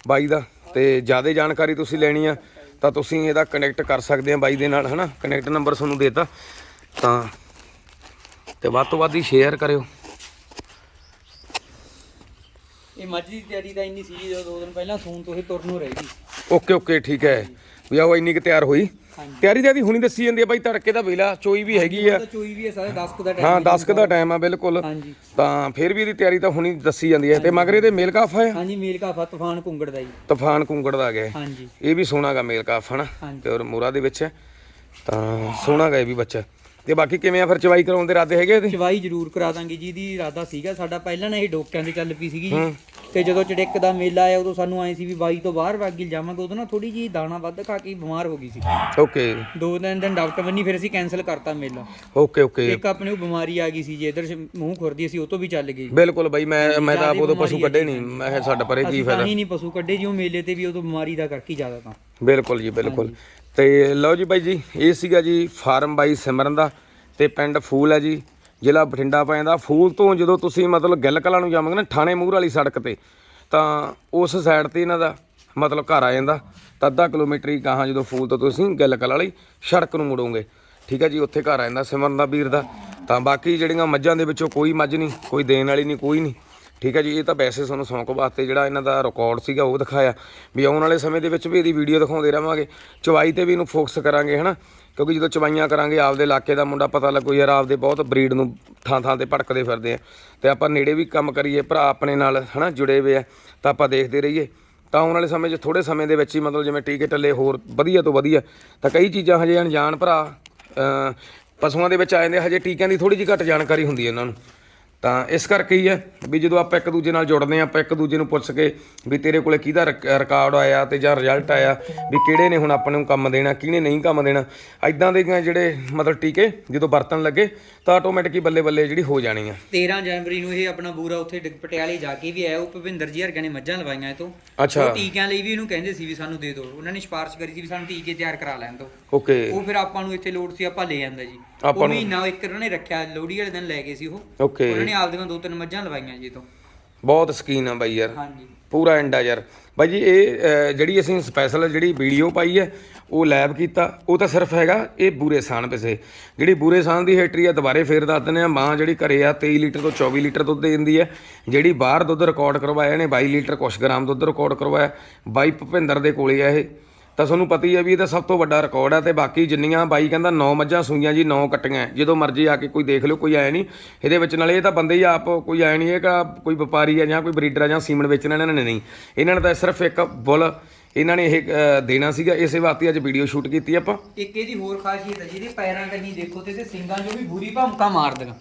ਬਾਈ ਦਾ। ਤੇ ਜ਼ਿਆਦਾ ਜਾਣਕਾਰੀ ਤੁਸੀਂ ਲੈਣੀ ਆ ਤਾਂ ਤੁਸੀਂ ਇਹਦਾ ਕਨੈਕਟ ਕਰ ਸਕਦੇ ਆ ਬਾਈ ਦੇ ਨਾਲ ਹਨਾ? ਕਨੈਕਟ ਨੰਬਰ ਤੁਹਾਨੂੰ ਦੇਤਾ। ਤਾਂ ਤੇ ਵੱਧ ਤੋਂ ਵੱਧ ਹੀ ਸ਼ੇਅਰ ਕਰਿਓ। ਇਹ ਮੱਝ ਦੀ ਤਿਆਰੀ ਤਾਂ ਇੰਨੀ ਸੀ ਦੋ ਦਿਨ ਪਹਿਲਾਂ ਸੂਨ ਤੋਂ ਇਹ ਤੁਰਨ ਨੂੰ ਰਹੀ ਓਕੇ ਓਕੇ ਠੀਕ ਹੈ। ਉਹ ਇੰਨੀ ਕੁ ਤਿਆਰ ਹੋਈ। ਤਿਆਰੀ ਤਾਂ ਇਹਦੀ ਹੁਣੀ ਦੱਸੀ ਜਾਂਦੀ ਹੈ ਬਾਈ ਤੜਕੇ ਦਾ ਵੇਲਾ ਚੋਈ ਵੀ ਹੈਗੀ ਆ। ਤਾਂ ਚੋਈ ਵੀ ਹੈ ਸਾਰੇ 10 ਕੁ ਦਾ ਟਾਈਮ ਹਾਂ 10 ਕੁ ਦਾ ਟਾਈਮ ਆ ਬਿਲਕੁਲ। ਹਾਂਜੀ। ਤਾਂ ਫਿਰ ਵੀ ਇਹਦੀ ਤਿਆਰੀ ਤਾਂ ਹੁਣੀ ਦੱਸੀ ਜਾਂਦੀ ਹੈ ਤੇ ਮਗਰ ਇਹਦੇ ਮੇਲ ਕਾਫ ਹੈ ਹਾਂਜੀ ਮੇਲ ਕਾਫਾ ਤੂਫਾਨ ਕੁੰਗੜ ਦਾ ਜੀ। ਤੂਫਾਨ ਕੁੰਗੜ ਦਾ ਆ ਗਿਆ। ਹਾਂਜੀ। ਇਹ ਵੀ ਸੋਹਣਾ ਗਾ ਮੇਲ ਕਾਫ ਹਨਾ। ਤੇ ਔਰ ਮੋਰਾ ਦੇ ਵਿੱਚ ਹੈ ਤਾਂ ਸੋਹਣਾ ਗਾ ਇਹ ਵੀ ਬੱਚਾ। ਤੇ ਬਾਕੀ ਕਿਵੇਂ ਆ ਫਿਰ ਚਵਾਈ ਕਰਾਉਣ ਦੇ ਇਰਾਦੇ ਹੈਗੇ ਇਹਦੇ? ਚਵਾਈ ਜ਼ਰੂਰ ਕਰਾ ਦਾਂਗੇ ਜੀ ਦੀ ਇਰਾਦਾ ਸੀਗਾ ਸਾਡਾ। ਪਹਿਲਾਂ ਨਾ ਇਹ ਡੋਕਿਆਂ ਤੇ ਚੱਲ ਪਈ ਸੀਗੀ ਜੀ। ਤੇ ਜਦੋਂ ਚੜਿੱਕ ਦਾ ਮੇਲਾ ਆਇਆ ਉਦੋਂ ਸਾਨੂੰ ਆਏ ਸੀ ਵੀ ਬਾਈ ਤੋਂ ਬਾਹਰ ਵਾਗੀ ਜਾਵਾਂਗੇ। ਉਦੋਂ ਨਾ ਥੋੜੀ ਜੀ ਦਾਣਾ ਵੱਧ ਖਾ ਕੇ ਬਿਮਾਰ ਹੋ ਗਈ ਸੀ। ਓਕੇ। ਦੋ ਦਿਨ ਦਿਨ ਡਾਕਟਰ ਬੰਨੀ ਫਿਰ ਅਸੀਂ ਕੈਨਸਲ ਕਰਤਾ ਮੇਲਾ। Okay okay. ਇੱਕ ਆਪਣੇ ਨੂੰ ਬਿਮਾਰੀ ਆ ਗਈ ਸੀ ਜੇ ਇਧਰ ਮੂੰਹ ਖੁਰਦੀ ਸੀ ਉਹ ਤੋਂ ਵੀ ਚੱਲ ਗਈ। ਬਿਲਕੁਲ ਬਾਈ ਮੈਂ ਮੈਂ ਤਾਂ ਆਪ ਉਦੋਂ ਪਸ਼ੂ ਕੱਢੇ ਨਹੀਂ ਮੈਂ ਛੱਡ ਪਰੇ ਕੀ ਫਾਇਦਾ ਤਾਂ ਹੀ ਨਹੀਂ ਪਸ਼ੂ ਕੱਢੇ ਜੀ ਉਹ ਮੇਲੇ ਤੇ ਵੀ ਉਦੋਂ ਬਿਮਾਰੀ ਦਾ ਕਰਕੇ ਜ਼ਿਆਦਾ ਤਾਂ। ਬਿਲਕੁਲ ਜੀ ਬਿਲਕੁਲ। ਤੇ ਲਓ ਜੀ ਬਾਈ ਜੀ, ਇਹ ਸੀਗਾ ਜੀ ਫਾਰਮ ਬਾਈ ਸਿਮਰਨ ਦਾ ਤੇ ਪਿੰਡ ਫੂਲ ਹੈ ਜੀ, ਜ਼ਿਲ੍ਹਾ ਬਠਿੰਡਾ ਪੈਂਦਾ ਫੂਲ ਤੋਂ ਜਦੋਂ ਤੁਸੀਂ ਮਤਲਬ ਗਿੱਲ ਕਲਾਂ ਨੂੰ ਜਾਵੋਗੇ ਨਾ ਥਾਣੇ ਮੂਹਰ ਵਾਲੀ ਸੜਕ ਤੇ, ਤਾਂ ਉਸ ਸਾਈਡ ਤੇ ਇਹਨਾਂ ਦਾ ਮਤਲਬ ਘਰ ਆ ਜਾਂਦਾ। ਤਾਂ ਅੱਧਾ ਕਿਲੋਮੀਟਰ ਹੀ ਗਾਹਾਂ ਜਦੋਂ ਫੂਲ ਤੋਂ ਤੁਸੀਂ ਗਿੱਲ ਕਲਾਂ ਵਾਲੀ ਸੜਕ ਨੂੰ ਮੁੜੋਗੇ। ਠੀਕ ਹੈ ਜੀ, ਉੱਥੇ ਘਰ ਆ ਜਾਂਦਾ ਸਿਮਰਨ ਦਾ ਵੀਰ ਦਾ। ਤਾਂ ਬਾਕੀ ਜਿਹੜੀਆਂ ਮੱਝਾਂ ਦੇ ਵਿੱਚੋਂ ਕੋਈ ਮੱਝ ਨਹੀਂ, ਕੋਈ ਦੇਣ ਵਾਲੀ ਨਹੀਂ, ਕੋਈ ਨਹੀਂ। ਠੀਕ ਹੈ ਜੀ, ਇਹ ਤਾਂ ਵੈਸੇ ਤੁਹਾਨੂੰ ਸ਼ੌਂਕ ਵਾਸਤੇ ਜਿਹੜਾ ਇਹਨਾਂ ਦਾ ਰਿਕਾਰਡ ਸੀਗਾ ਉਹ ਦਿਖਾਇਆ। ਵੀ ਆਉਣ ਵਾਲੇ ਸਮੇਂ ਦੇ ਵਿੱਚ ਵੀ ਇਹਦੀ ਵੀਡੀਓ ਦਿਖਾਉਂਦੇ ਰਵਾਂਗੇ। ਚਵਾਈ ਤੇ ਵੀ ਇਹਨੂੰ ਫੋਕਸ ਕਰਾਂਗੇ, ਹਨਾ? ਕਿਉਂਕਿ ਜਦੋਂ ਚਵਾਈਆਂ ਕਰਾਂਗੇ, ਆਪਦੇ ਇਲਾਕੇ ਦਾ ਮੁੰਡਾ ਪਤਾ ਲੱਗੂ, ਯਾਰ ਆਪਦੇ ਬਹੁਤ ਬਰੀਡ ਨੂੰ ਥਾਂ ਥਾਂ ਤੇ ਭਟਕਦੇ ਫਿਰਦੇ ਆ। ਤੇ ਆਪਾਂ ਨੇੜੇ ਵੀ ਕੰਮ ਕਰੀਏ, ਭਰਾ ਆਪਣੇ ਨਾਲ, ਹਨਾ, ਜੁੜੇ ਹੋਏ ਆ, ਤਾਂ ਆਪਾਂ ਦੇਖਦੇ ਰਹੀਏ। ਤਾਂ ਆਉਣ ਵਾਲੇ ਸਮੇਂ 'ਚ ਥੋੜੇ ਸਮੇਂ ਦੇ ਵਿੱਚ ਹੀ ਮਤਲਬ ਜਿਵੇਂ ਟੀਕੇ ਟੱਲੇ ਹੋਰ ਵਧੀਆ ਤੋਂ ਵਧੀਆ, ਤਾਂ ਕਈ ਚੀਜ਼ਾਂ ਹਜੇ ਅਣਜਾਣ ਭਰਾ ਪਸ਼ੂਆਂ ਦੇ ਵਿੱਚ ਆ ਜਾਂਦੇ ਹਜੇ ਟੀਕਿਆਂ ਦੀ ਥੋੜੀ ਜਿਹੀ ਘੱਟ ਜਾਣਕਾਰੀ ਹੁੰਦੀ ਹੈ ਇਹਨਾਂ ਨੂੰ। ਤਾਂ ਇਸ ਕਰਕੇ ਹੀ ਹੈ ਵੀ ਜਦੋਂ ਆਪਾਂ ਇੱਕ ਦੂਜੇ ਨਾਲ ਜੁੜਦੇ ਹਾਂ, ਆਪਾਂ ਇੱਕ ਦੂਜੇ ਨੂੰ ਪੁੱਛ ਕੇ ਵੀ ਤੇਰੇ ਕੋਲੇ ਕਿਹਦਾ ਰਿਕਾਰਡ ਆਇਆ ਤੇ ਜਾਂ ਰਿਜ਼ਲਟ ਆਇਆ, ਵੀ ਕਿਹੜੇ ਨੇ ਹੁਣ ਆਪਾਂ ਨੂੰ ਕੰਮ ਦੇਣਾ, ਕਿਹਨੇ ਨਹੀਂ ਕੰਮ ਦੇਣਾ। ਐਦਾਂ ਦੇ ਜਿਹੜੇ ਮਤਲਬ ਟੀਕੇ ਜਦੋਂ ਵਰਤਣ ਲੱਗੇ ਤਾਂ ਆਟੋਮੈਟਿਕ ਹੀ ਬੱਲੇ ਬੱਲੇ ਜਿਹੜੀ ਹੋ ਜਾਣੀ ਆ। 13 ਜਨਵਰੀ ਨੂੰ ਇਹ ਆਪਣਾ ਬੂਰਾ ਉੱਥੇ ਡਿੱਗ- ਪਟਿਆਲੇ ਜਾ ਕੇ ਵੀ ਆਇਆ। ਉਹ ਭਵਿੰਦਰ ਜੀ ਹਰਗਾਂ ਨੇ ਮੱਝਾਂ ਲਵਾਈਆਂ ਇਹ ਤੋਂ। ਅੱਛਾ। ਉਹ ਟੀਕਿਆਂ ਲਈ ਵੀ ਇਹਨੂੰ ਕਹਿੰਦੇ ਸੀ ਵੀ ਸਾਨੂੰ ਦੇ ਦਿਓ। ਉਹਨਾਂ ਨੇ ਸਿਫਾਰਿਸ਼ ਕਰੀ ਸੀ ਵੀ ਸਾਨੂੰ ਟੀਕੇ ਤਿਆਰ ਕਰਾ ਲੈਣ ਦਿਓ। ਓਕੇ। ਉਹ ਫਿਰ ਆਪਾਂ ਨੂੰ ਇੱਥੇ ਲੋੜ ਸੀ ਆਪਾਂ ਲੈ ਜਾਂਦਾ ਜੀ। ਆਪਾਂ ਉਹ ਨੂੰ- ਮਹੀਨਾ ਇੱਕ ਉਹਨਾਂ ਨੇ ਰੱਖਿਆ ਲੋਹੜੀ ਵਾਲੇ ਦਿਨ ਲੈ ਗਏ ਸੀ ਉਹ। ਓਕੇ। ਉਹਨਾਂ ਨੇ ਆਪਦੀਆਂ ਦੋ ਤਿੰਨ ਮੱਝਾਂ ਲਵਾਈਆਂ ਜੀ ਇਹ ਤੋਂ। ਬਹੁਤ ਸਕੀਨ ਆ ਬਾਈ ਯਾਰ। ਹਾਂਜੀ। ਪੂਰਾ ਐਂਡ ਯਾਰ। ਬਾਈ ਜੀ, ਇਹ ਜਿਹੜੀ ਅਸੀਂ ਸਪੈਸ਼ਲ ਜਿਹੜੀ ਵੀਡੀਓ ਪਾਈ ਹੈ, ਉਹ ਲੈਬ ਕੀਤਾ। ਉਹ ਤਾਂ ਸਿਰਫ ਹੈਗਾ ਇਹ ਬੂਰੇ ਸਾਨ ਪਿਸੇ ਜਿਹੜੀ ਬੂਰੇ ਸਾਨ ਦੀ ਹਿਸਟਰੀ ਆ, ਦੁਬਾਰੇ ਫੇਰ ਦੱਸ ਦਿੰਦੇ ਆ ਮਾਂ ਜਿਹੜੀ ਘਰੇ ਆ 23 ਲੀਟਰ ਤੋਂ 24 ਲੀਟਰ ਦੁੱਧ ਦਿੰਦੀ ਹੈ। ਜਿਹੜੀ ਬਾਹਰ ਦੁੱਧ ਰਿਕਾਰਡ ਕਰਵਾਇਆ ਨੇ 22 ਲੀਟਰ ਕੁਛ ਗ੍ਰਾਮ ਦੁੱਧ ਰਿਕਾਰਡ ਕਰਵਾਇਆ। ਬਾਈ ਭੁਪਿੰਦਰ ਦੇ ਕੋਲੇ ਆ ਇਹ। ਤਾਂ ਤੁਹਾਨੂੰ ਪਤਾ ਹੀ ਹੈ ਵੀ ਇਹਦਾ ਸਭ ਤੋਂ ਵੱਡਾ ਰਿਕਾਰਡ ਹੈ ਤੇ ਬਾਕੀ ਜਿੰਨੀਆਂ ਬਾਈ ਕਹਿੰਦਾ 9 ਮੱਝਾਂ ਸੂਈਆਂ ਜੀ 9 ਕੱਟੀਆਂ ਜਦੋਂ ਮਰਜ਼ੀ ਆ ਕੇ ਕੋਈ ਦੇਖ ਲਿਓ, ਕੋਈ ਆਇਆ ਨਹੀਂ। ਇਹਦੇ ਵਿੱਚ ਨਾਲੇ ਇਹ ਤਾਂ ਬੰਦੇ ਹੀ ਆਪ ਕੋਈ ਆਇਆ ਨਹੀਂ, ਇਹ ਕੋਈ ਵਪਾਰੀ ਆ ਜਾਂ ਕੋਈ ਬਰੀਡਰ ਆ ਜਾਂ ਸੀਮਨ ਵੇਚਣ ਇਹਨਾਂ ਨੇ ਨਹੀਂ। ਇਹਨਾਂ ਨੇ ਤਾਂ ਸਿਰਫ ਇੱਕ ਬੁੱਲ, ਇਹਨਾਂ ਨੇ ਇਹ ਦੇਣਾ ਸੀਗਾ। ਇਸੇ ਵਾਸਤੇ ਅੱਜ ਵੀਡੀਓ ਸ਼ੂਟ ਕੀਤੀ ਆਪਾਂ। ਇੱਕ ਇਹਦੀ ਹੋਰ ਖਾਸੀਅਤ ਹੈ ਜਿਹਦੇ ਪੈਰਾਂ ਕੰਨੀ ਦੇਖੋ ਤੇ ਇਹਦੇ ਸਿੰਗਾਂ 'ਚੋਂ ਵੀ ਬੂਰੀ ਭਮਕਾ ਮਾਰਦੀਆਂ।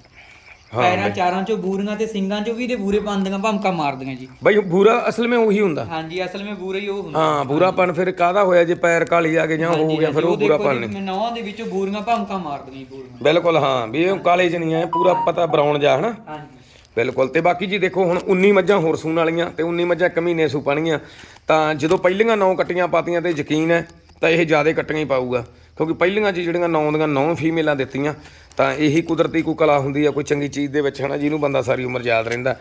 ਪੈਰਾਂ ਚਾਰਾਂ 'ਚੋਂ ਬੂਰੀਆਂ ਤੇ ਸਿੰਗਾਂ 'ਚੋਂ ਵੀ ਇਹਦੇ ਬੂਰੇ ਪਾਉਂਦੀਆਂ ਭਮਕਾ ਮਾਰਦੀਆਂ ਜੀ। ਬਾਈ ਬੂਰਾ ਅਸਲ ਵਿੱਚ ਉਹੀ ਹੁੰਦਾ। ਹਾਂਜੀ ਅਸਲ ਵਿੱਚ ਬੂਰਾ ਹੀ ਉਹ ਹੁੰਦਾ। ਹਾਂ ਬੂਰਾਪਨ ਫਿਰ ਕਾਹਦਾ ਹੋਇਆ ਜੇ ਪੈਰ ਕਾਲੀ ਆ ਗਏ ਜਾਂ ਹੋ ਗਿਆ ਫਿਰ ਉਹ ਬੂਰਾਪਨ ਨਹੀਂ। ਨੌਆਂ ਦੇ ਵਿੱਚੋਂ ਬੂਰੀਆਂ ਭਮਕਾ ਮਾਰਦੀਆਂ ਜੀ ਬੂਰੀਆਂ। ਬਿਲਕੁਲ ਹਾਂ ਵੀ ਇਹ ਕਾਲੇ ਚ ਨਹੀਂ ਆ ਪੂਰਾ ਪਤਾ ਬਰਾਊਨ ਜਾ ਹਨਾ? ਹਾਂਜੀ। ਬਿਲਕੁਲ ਤੇ ਬਾਕੀ ਜੀ ਦੇਖੋ ਹੁਣ 19 ਮੱਝਾਂ ਹੋਰ ਸੂਣ ਵਾਲੀਆਂ ਤੇ 19 ਮੱਝਾਂ ਇੱਕ ਮਹੀਨੇ ਸੂ ਪਾਣੀਆਂ ਤਾਂ ਜਦੋਂ ਪਹਿਲੀਆਂ 9 ਕੱਟੀਆਂ ਪਾਤੀਆਂ ਤੇ ਯਕੀਨ ਹੈ ਤਾਂ ਇਹ ਜ਼ਿਆਦਾ ਕੱਟੀਆਂ ਹੀ ਪਾਊਗਾ। ਕਿਉਂਕਿ ਪਹਿਲੀਆਂ 'ਚ ਜਿਹੜੀਆਂ 9 ਦੀਆਂ 9 ਫੀਮੇਲਾਂ ਦਿੱਤੀਆਂ ਤਾਂ ਇਹੀ ਕੁਦਰਤੀ ਕੋਈ ਕਲਾ ਹੁੰਦੀ ਆ, ਕੋਈ ਚੰਗੀ ਚੀਜ਼ ਦੇ ਵਿੱਚ ਹਨਾ, ਜਿਹਨੂੰ ਬੰਦਾ ਸਾਰੀ ਉਮਰ ਯਾਦ ਰਹਿੰਦਾ।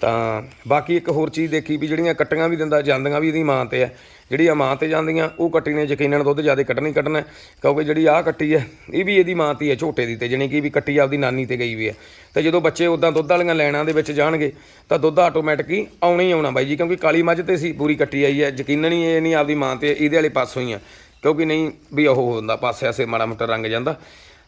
ਤਾਂ ਬਾਕੀ ਇੱਕ ਹੋਰ ਚੀਜ਼ ਦੇਖੀ ਵੀ ਜਿਹੜੀਆਂ ਕੱਟੀਆਂ ਵੀ ਦਿੰਦਾ, ਜਾਂਦੀਆਂ ਵੀ ਇਹਦੀ ਮਾਂ ਤੇ ਹੈ ਜਿਹੜੀਆਂ ਮਾਂ ਤੇ ਜਾਂਦੀਆਂ, ਉਹ ਕੱਟੀ ਨੇ ਯਕੀਨਨ ਦੁੱਧ ਜ਼ਿਆਦਾ ਕੱਢਣਾ ਹੀ ਕੱਢਣਾ। ਕਿਉਂਕਿ ਜਿਹੜੀ ਆਹ ਕੱਟੀ ਹੈ ਇਹ ਵੀ ਇਹਦੀ ਮਾਂ ਤੇ ਹੈ ਝੋਟੇ ਦੀ ਤੇ, ਜਾਣੀ ਕਿ ਵੀ ਕੱਟੀ ਆਪਦੀ ਨਾਨੀ ਤੇ ਗਈ ਵੀ ਹੈ ਤੇ ਜਦੋਂ ਬੱਚੇ ਉਦਾਂ ਦੁੱਧ ਵਾਲੀਆਂ ਲੈਣਾਂ ਦੇ ਵਿੱਚ ਜਾਣਗੇ, ਤਾਂ ਦੁੱਧ ਆਟੋਮੈਟਿਕ ਹੀ ਆਉਣਾ ਹੀ ਆਉਣਾ ਬਾਈ ਜੀ, ਕਿਉਂਕਿ ਕਾਲੀ ਮੱਝ ਤੇ ਸੀ, ਪੂਰੀ ਕੱਟੀ ਆਈ ਹੈ ਯਕੀਨਨ ਹੀ ਇਹ ਨਹੀਂ ਆਪਦੀ ਮਾਂ ਤੇ, ਇਹਦੇ ਵਾਲੇ ਪਾਸੋਂ ਹੀ ਆ। ਕਿਉਂਕਿ ਨਹੀਂ ਵੀ ਉਹ ਹੁੰਦਾ ਪਾਸੇ ਆਸੇ ਮਾੜਾ ਮੋਟਾ ਰੰਗ ਜਾਂਦਾ।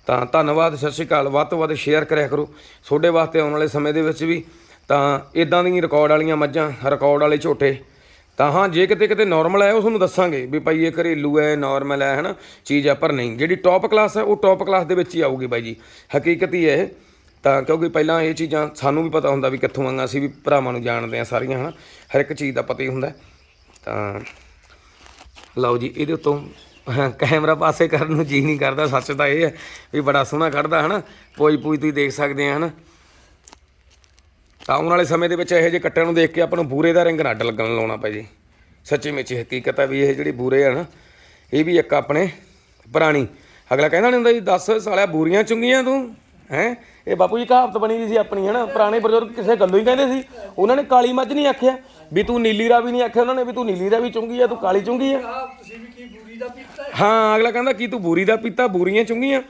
ਤਾਂ ਧੰਨਵਾਦ, ਸਤਿ ਸ਼੍ਰੀ ਅਕਾਲ। ਵੱਧ ਤੋਂ ਵੱਧ ਸ਼ੇਅਰ ਕਰਿਆ ਕਰੋ। ਤੁਹਾਡੇ ਵਾਸਤੇ ਆਉਣ ਵਾਲੇ ਸਮੇਂ ਦੇ ਵਿੱਚ ਵੀ ਤਾਂ ਇਦਾਂ ਦੀਆਂ ਰਿਕਾਰਡ ਵਾਲੀਆਂ ਮੱਝਾਂ ਰਿਕਾਰਡ ਵਾਲੇ ਝੋਟੇ। ਤਾਂ ਹਾਂ, ਜੇ ਕਿਤੇ ਕਿਤੇ ਨਾਰਮਲ ਹੈ, ਉਹ ਤੁਹਾਨੂੰ ਦੱਸਾਂਗੇ ਵੀ ਭਾਈ ਇਹ ਘਰੇਲੂ ਹੈ ਨਾਰਮਲ ਹੈ, ਹਨਾ? ਚੀਜ਼ ਆ ਪਰ ਨਹੀਂ। ਜਿਹੜੀ ਟੌਪ ਕਲਾਸ ਹੈ, ਉਹ ਟੌਪ ਕਲਾਸ ਦੇ ਵਿੱਚ ਹੀ ਆਊਗੀ ਬਾਈ ਜੀ। ਹਕੀਕਤ ਹੀ ਹੈ ਇਹ। ਤਾਂ ਕਿਉਂਕਿ ਪਹਿਲਾਂ ਇਹ ਚੀਜ਼ਾਂ ਸਾਨੂੰ ਵੀ ਪਤਾ ਹੁੰਦਾ ਵੀ ਕਿੱਥੋਂ ਆਈਆਂ ਸੀ, ਵੀ ਭਰਾਵਾਂ ਨੂੰ ਜਾਣਦੇ ਆ ਸਾਰੀਆਂ, ਹਨਾ? ਹਰ ਇੱਕ ਚੀਜ਼ ਦਾ ਪਤਾ ਹੀ ਹੁੰਦਾ। ਤਾਂ ਲਓ ਜੀ, ਇਹਦੇ ਉੱਤੋਂ ਕੈਮਰਾ ਪਾਸੇ ਕਰਨ ਨੂੰ ਜੀ ਨਹੀਂ ਕਰਦਾ, ਸੱਚ ਤਾਂ ਇਹ ਹੈ ਵੀ ਬੜਾ ਸੋਹਣਾ ਕੱਢਦਾ ਹਨਾ? ਪੋਜ ਪੂਜ ਤੁਸੀਂ ਦੇਖ ਸਕਦੇ ਆ, ਹਨਾ? ਤਾਂ ਆਉਣ ਵਾਲੇ ਸਮੇਂ ਦੇ ਵਿੱਚ ਇਹੋ ਜਿਹੇ ਕੱਟਿਆਂ ਨੂੰ ਦੇਖ ਕੇ ਆਪਾਂ ਨੂੰ ਬੂਰੇ ਦਾ ਰਿੰਗ ਨਾ ਲੱਗਣ ਲਾਉਣਾ ਪਏ ਜੀ। ਸੱਚੀ ਮਿੱਚੀ ਹਕੀਕਤ ਹੈ ਵੀ ਇਹ ਜਿਹੜੀ ਬੂਰੇ ਆ ਨਾ ਇਹ ਵੀ ਇੱਕ ਆਪਣੇ ਪੁਰਾਣੀ। ਅਗਲਾ ਕਹਿੰਦਾ ਨਹੀਂ ਹੁੰਦਾ ਜੀ 10 ਸਾਲਿਆ ਬੂਰੀਆਂ ਚੁੰਗੀਆਂ ਤੂੰ? ਹੈ? ਇਹ ਬਾਪੂ ਜੀ ਕਹਾਵਤ ਬਣੀ ਦੀ ਸੀ ਆਪਣੀ ਹੈ ਨਾ ਪੁਰਾਣੇ ਬਜ਼ੁਰਗ ਕਿਸੇ ਗੱਲੋਂ ਹੀ ਕਹਿੰਦੇ ਸੀ। ਉਹਨਾਂ ਨੇ ਕਾਲੀ ਮੱਝ ਨਹੀਂ ਆਖਿਆ ਵੀ ਤੂੰ ਨੀਲੀ ਰਾਵੀ ਨਹੀਂ ਆਖਿਆ, ਉਹਨਾਂ ਨੇ ਵੀ ਤੂੰ ਨੀਲੀ ਰਾਵੀ ਚੁੰਗੀ ਆ, ਤੂੰ ਕਾਲੀ ਚੁੰਗੀ ਆ। ਤੁਸੀਂ ਵੀ ਕੀ ਬੁਰੀ ਦਾ ਪੀਤਾ ਹਾਂ? ਅਗਲਾ ਕਹਿੰਦਾ, ਕੀ ਤੂੰ ਬੂਰੀ ਦਾ ਪੀਤਾ? ਬੂਰੀਆਂ ਚੁੰਗੀਆਂ?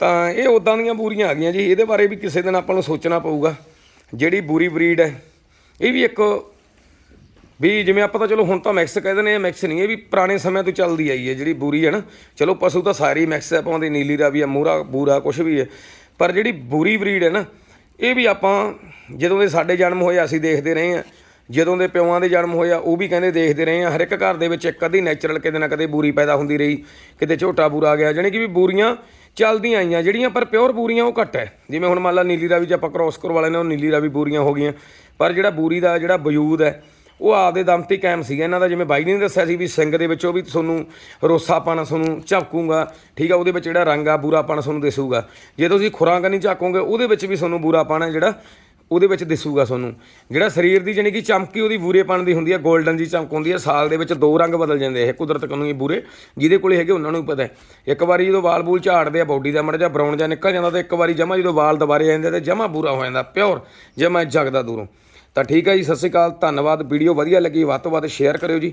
ਤਾਂ ਇਹ ਉਦਾਂ ਦੀਆਂ ਬੂਰੀਆਂ ਆ ਗਈਆਂ ਜੀ। ਇਹਦੇ ਬਾਰੇ ਵੀ ਕਿਸੇ ਦਿਨ ਆਪਾਂ ਨੂੰ ਸੋਚਣਾ ਪਊਗਾ। ਜਿਹੜੀ ਬੂਰੀ ਬਰੀਡ ਹੈ, ਇਹ ਵੀ ਇੱਕ ਵੀ ਜਿਵੇਂ ਆਪਾਂ ਤਾਂ ਚਲੋ ਹੁਣ ਤਾਂ ਮਿਕਸ ਕਹਿੰਦੇ ਨੇ ਇਹ ਮਿਕਸ ਨਹੀਂ, ਇਹ ਵੀ ਪੁਰਾਣੇ ਸਮਿਆਂ ਤੋਂ ਚੱਲਦੀ ਆਈ ਹੈ ਜਿਹੜੀ ਬੂਰੀ ਹੈ ਨਾ। ਚਲੋ ਪਸ਼ੂ ਤਾਂ ਸਾਰੀ ਮਿਕਸ ਹੈ ਪਾਉਂਦੇ ਨੀਲੀ ਦਾ ਵੀ ਹੈ, ਮੂਰਾ, ਬੂਰਾ ਕੁਝ ਵੀ ਹੈ। ਪਰ ਜਿਹੜੀ ਬੂਰੀ ਬਰੀਡ ਹੈ ਨਾ, ਇਹ ਵੀ ਆਪਾਂ ਜਦੋਂ ਦੇ ਸਾਡੇ ਜਨਮ ਹੋਏ ਅਸੀਂ ਦੇਖਦੇ ਰਹੇ ਹਾਂ। ਜਦੋਂ ਦੇ ਪਿਓਾਂ ਦੇ ਜਨਮ ਹੋਇਆ ਉਹ ਵੀ ਕਹਿੰਦੇ ਦੇਖਦੇ ਰਹੇ ਆ ਹਰ ਇੱਕ ਘਰ ਦੇ ਵਿੱਚ ਇੱਕ ਅੱਧੀ ਨੈਚੁਰਲ ਕਿਤੇ ਨਾ ਕਦੇ ਬੂਰੀ ਪੈਦਾ ਹੁੰਦੀ ਰਹੀ। ਕਿਤੇ ਝੋਟਾ ਬੂਰਾ ਆ ਗਿਆ ਜਾਣੀ ਕਿ ਵੀ ਬੂਰੀਆਂ ਚੱਲਦੀਆਂ ਆਈਆਂ। ਜਿਹੜੀਆਂ ਪਰ ਪਿਓਰ ਬੂਰੀਆਂ ਉਹ ਘੱਟ ਹੈ। ਜਿਵੇਂ ਹੁਣ ਮੰਨ ਲਾ ਨੀਲੀ ਰਾਵੀ ਜੇ ਆਪਾਂ ਕ੍ਰੋਸ ਕਰਵਾ ਲੈਂਦੇ ਹਾਂ, ਉਹ ਨੀਲੀ ਰਾਵੀ ਬੂਰੀਆਂ ਹੋ ਗਈਆਂ। ਪਰ ਜਿਹੜਾ ਬੂਰੀ ਦਾ ਜਿਹੜਾ ਵਜੂਦ ਹੈ ਉਹ ਆਪਦੇ ਦਮ ਤੇ ਕਾਇਮ ਸੀਗਾ। ਇਹਨਾਂ ਦਾ ਜਿਵੇਂ ਬਾਈ ਨੇ ਦੱਸਿਆ ਸੀ ਵੀ ਸਿੰਘ ਦੇ ਵਿੱਚ ਉਹ ਵੀ ਤੁਹਾਨੂੰ ਰੋਸਾਪਣ ਤੁਹਾਨੂੰ ਝਾਕੂਗਾ ਠੀਕ ਆ? ਉਹਦੇ ਵਿੱਚ ਜਿਹੜਾ ਰੰਗ ਆ ਬੂਰਾਪਣ ਤੁਹਾਨੂੰ ਦਿਸੂਗਾ। ਜੇ ਤੁਸੀਂ ਖੁਰਾਂ ਕੰਨੀ ਝਾਕੋਗੇ ਉਹਦੇ ਵਿੱਚ ਵੀ ਤੁਹਾਨੂੰ ਬੂਰਾਪਣ ਹੈ ਜਿਹੜਾ ਉਹਦੇ ਵਿੱਚ ਦਿਸੂਗਾ ਤੁਹਾਨੂੰ। ਜਿਹੜਾ ਸਰੀਰ ਦੀ ਜਾਣੀ ਕਿ ਚਮਕੀ ਉਹਦੀ ਬੂਰੇਪਣ ਦੀ ਹੁੰਦੀ ਹੈ 골ਡਨ ਜੀ ਚਮਕ ਹੁੰਦੀ ਹੈ ਸਾਲ ਦੇ ਵਿੱਚ ਦੋ ਰੰਗ ਬਦਲ ਜਾਂਦੇ ਇਹ ਕੁਦਰਤ ਕਾਨੂੰਨ ਹੀ ਬੂਰੇ, ਜਿਹਦੇ ਕੋਲੇ ਹੈਗੇ ਉਹਨਾਂ ਨੂੰ ਪਤਾ ਹੈ। ਇੱਕ ਵਾਰੀ ਜਦੋਂ ਵਾਲ ਬੂਲ ਝਾੜਦੇ ਆ, ਬਾਡੀ ਦਾ ਮੜਾ ਜਾਂ ਬਰਾਊਨ ਜਾਂ ਨਿਕਲ ਜਾਂਦਾ ਤੇ ਇੱਕ ਵਾਰੀ ਜਮਾ ਜਦੋਂ ਵਾਲ ਦੁਬਾਰੇ ਆ ਜਾਂਦੇ ਤੇ ਜਮਾ ਬੂਰਾ ਹੋ ਜਾਂਦਾ, ਪਿਓਰ, ਜਮਾ ਜਗਦਾ ਦੂਰੋਂ। ਤਾਂ ਠੀਕ ਹੈ ਜੀ, ਸਤਿ ਸ਼੍ਰੀ ਅਕਾਲ, ਧੰਨਵਾਦ, ਵੀਡੀਓ ਵਧੀਆ ਲੱਗੀ, ਵੱਧ ਤੋਂ ਵੱਧ ਸ਼ੇਅਰ ਕਰਿਓ ਜੀ।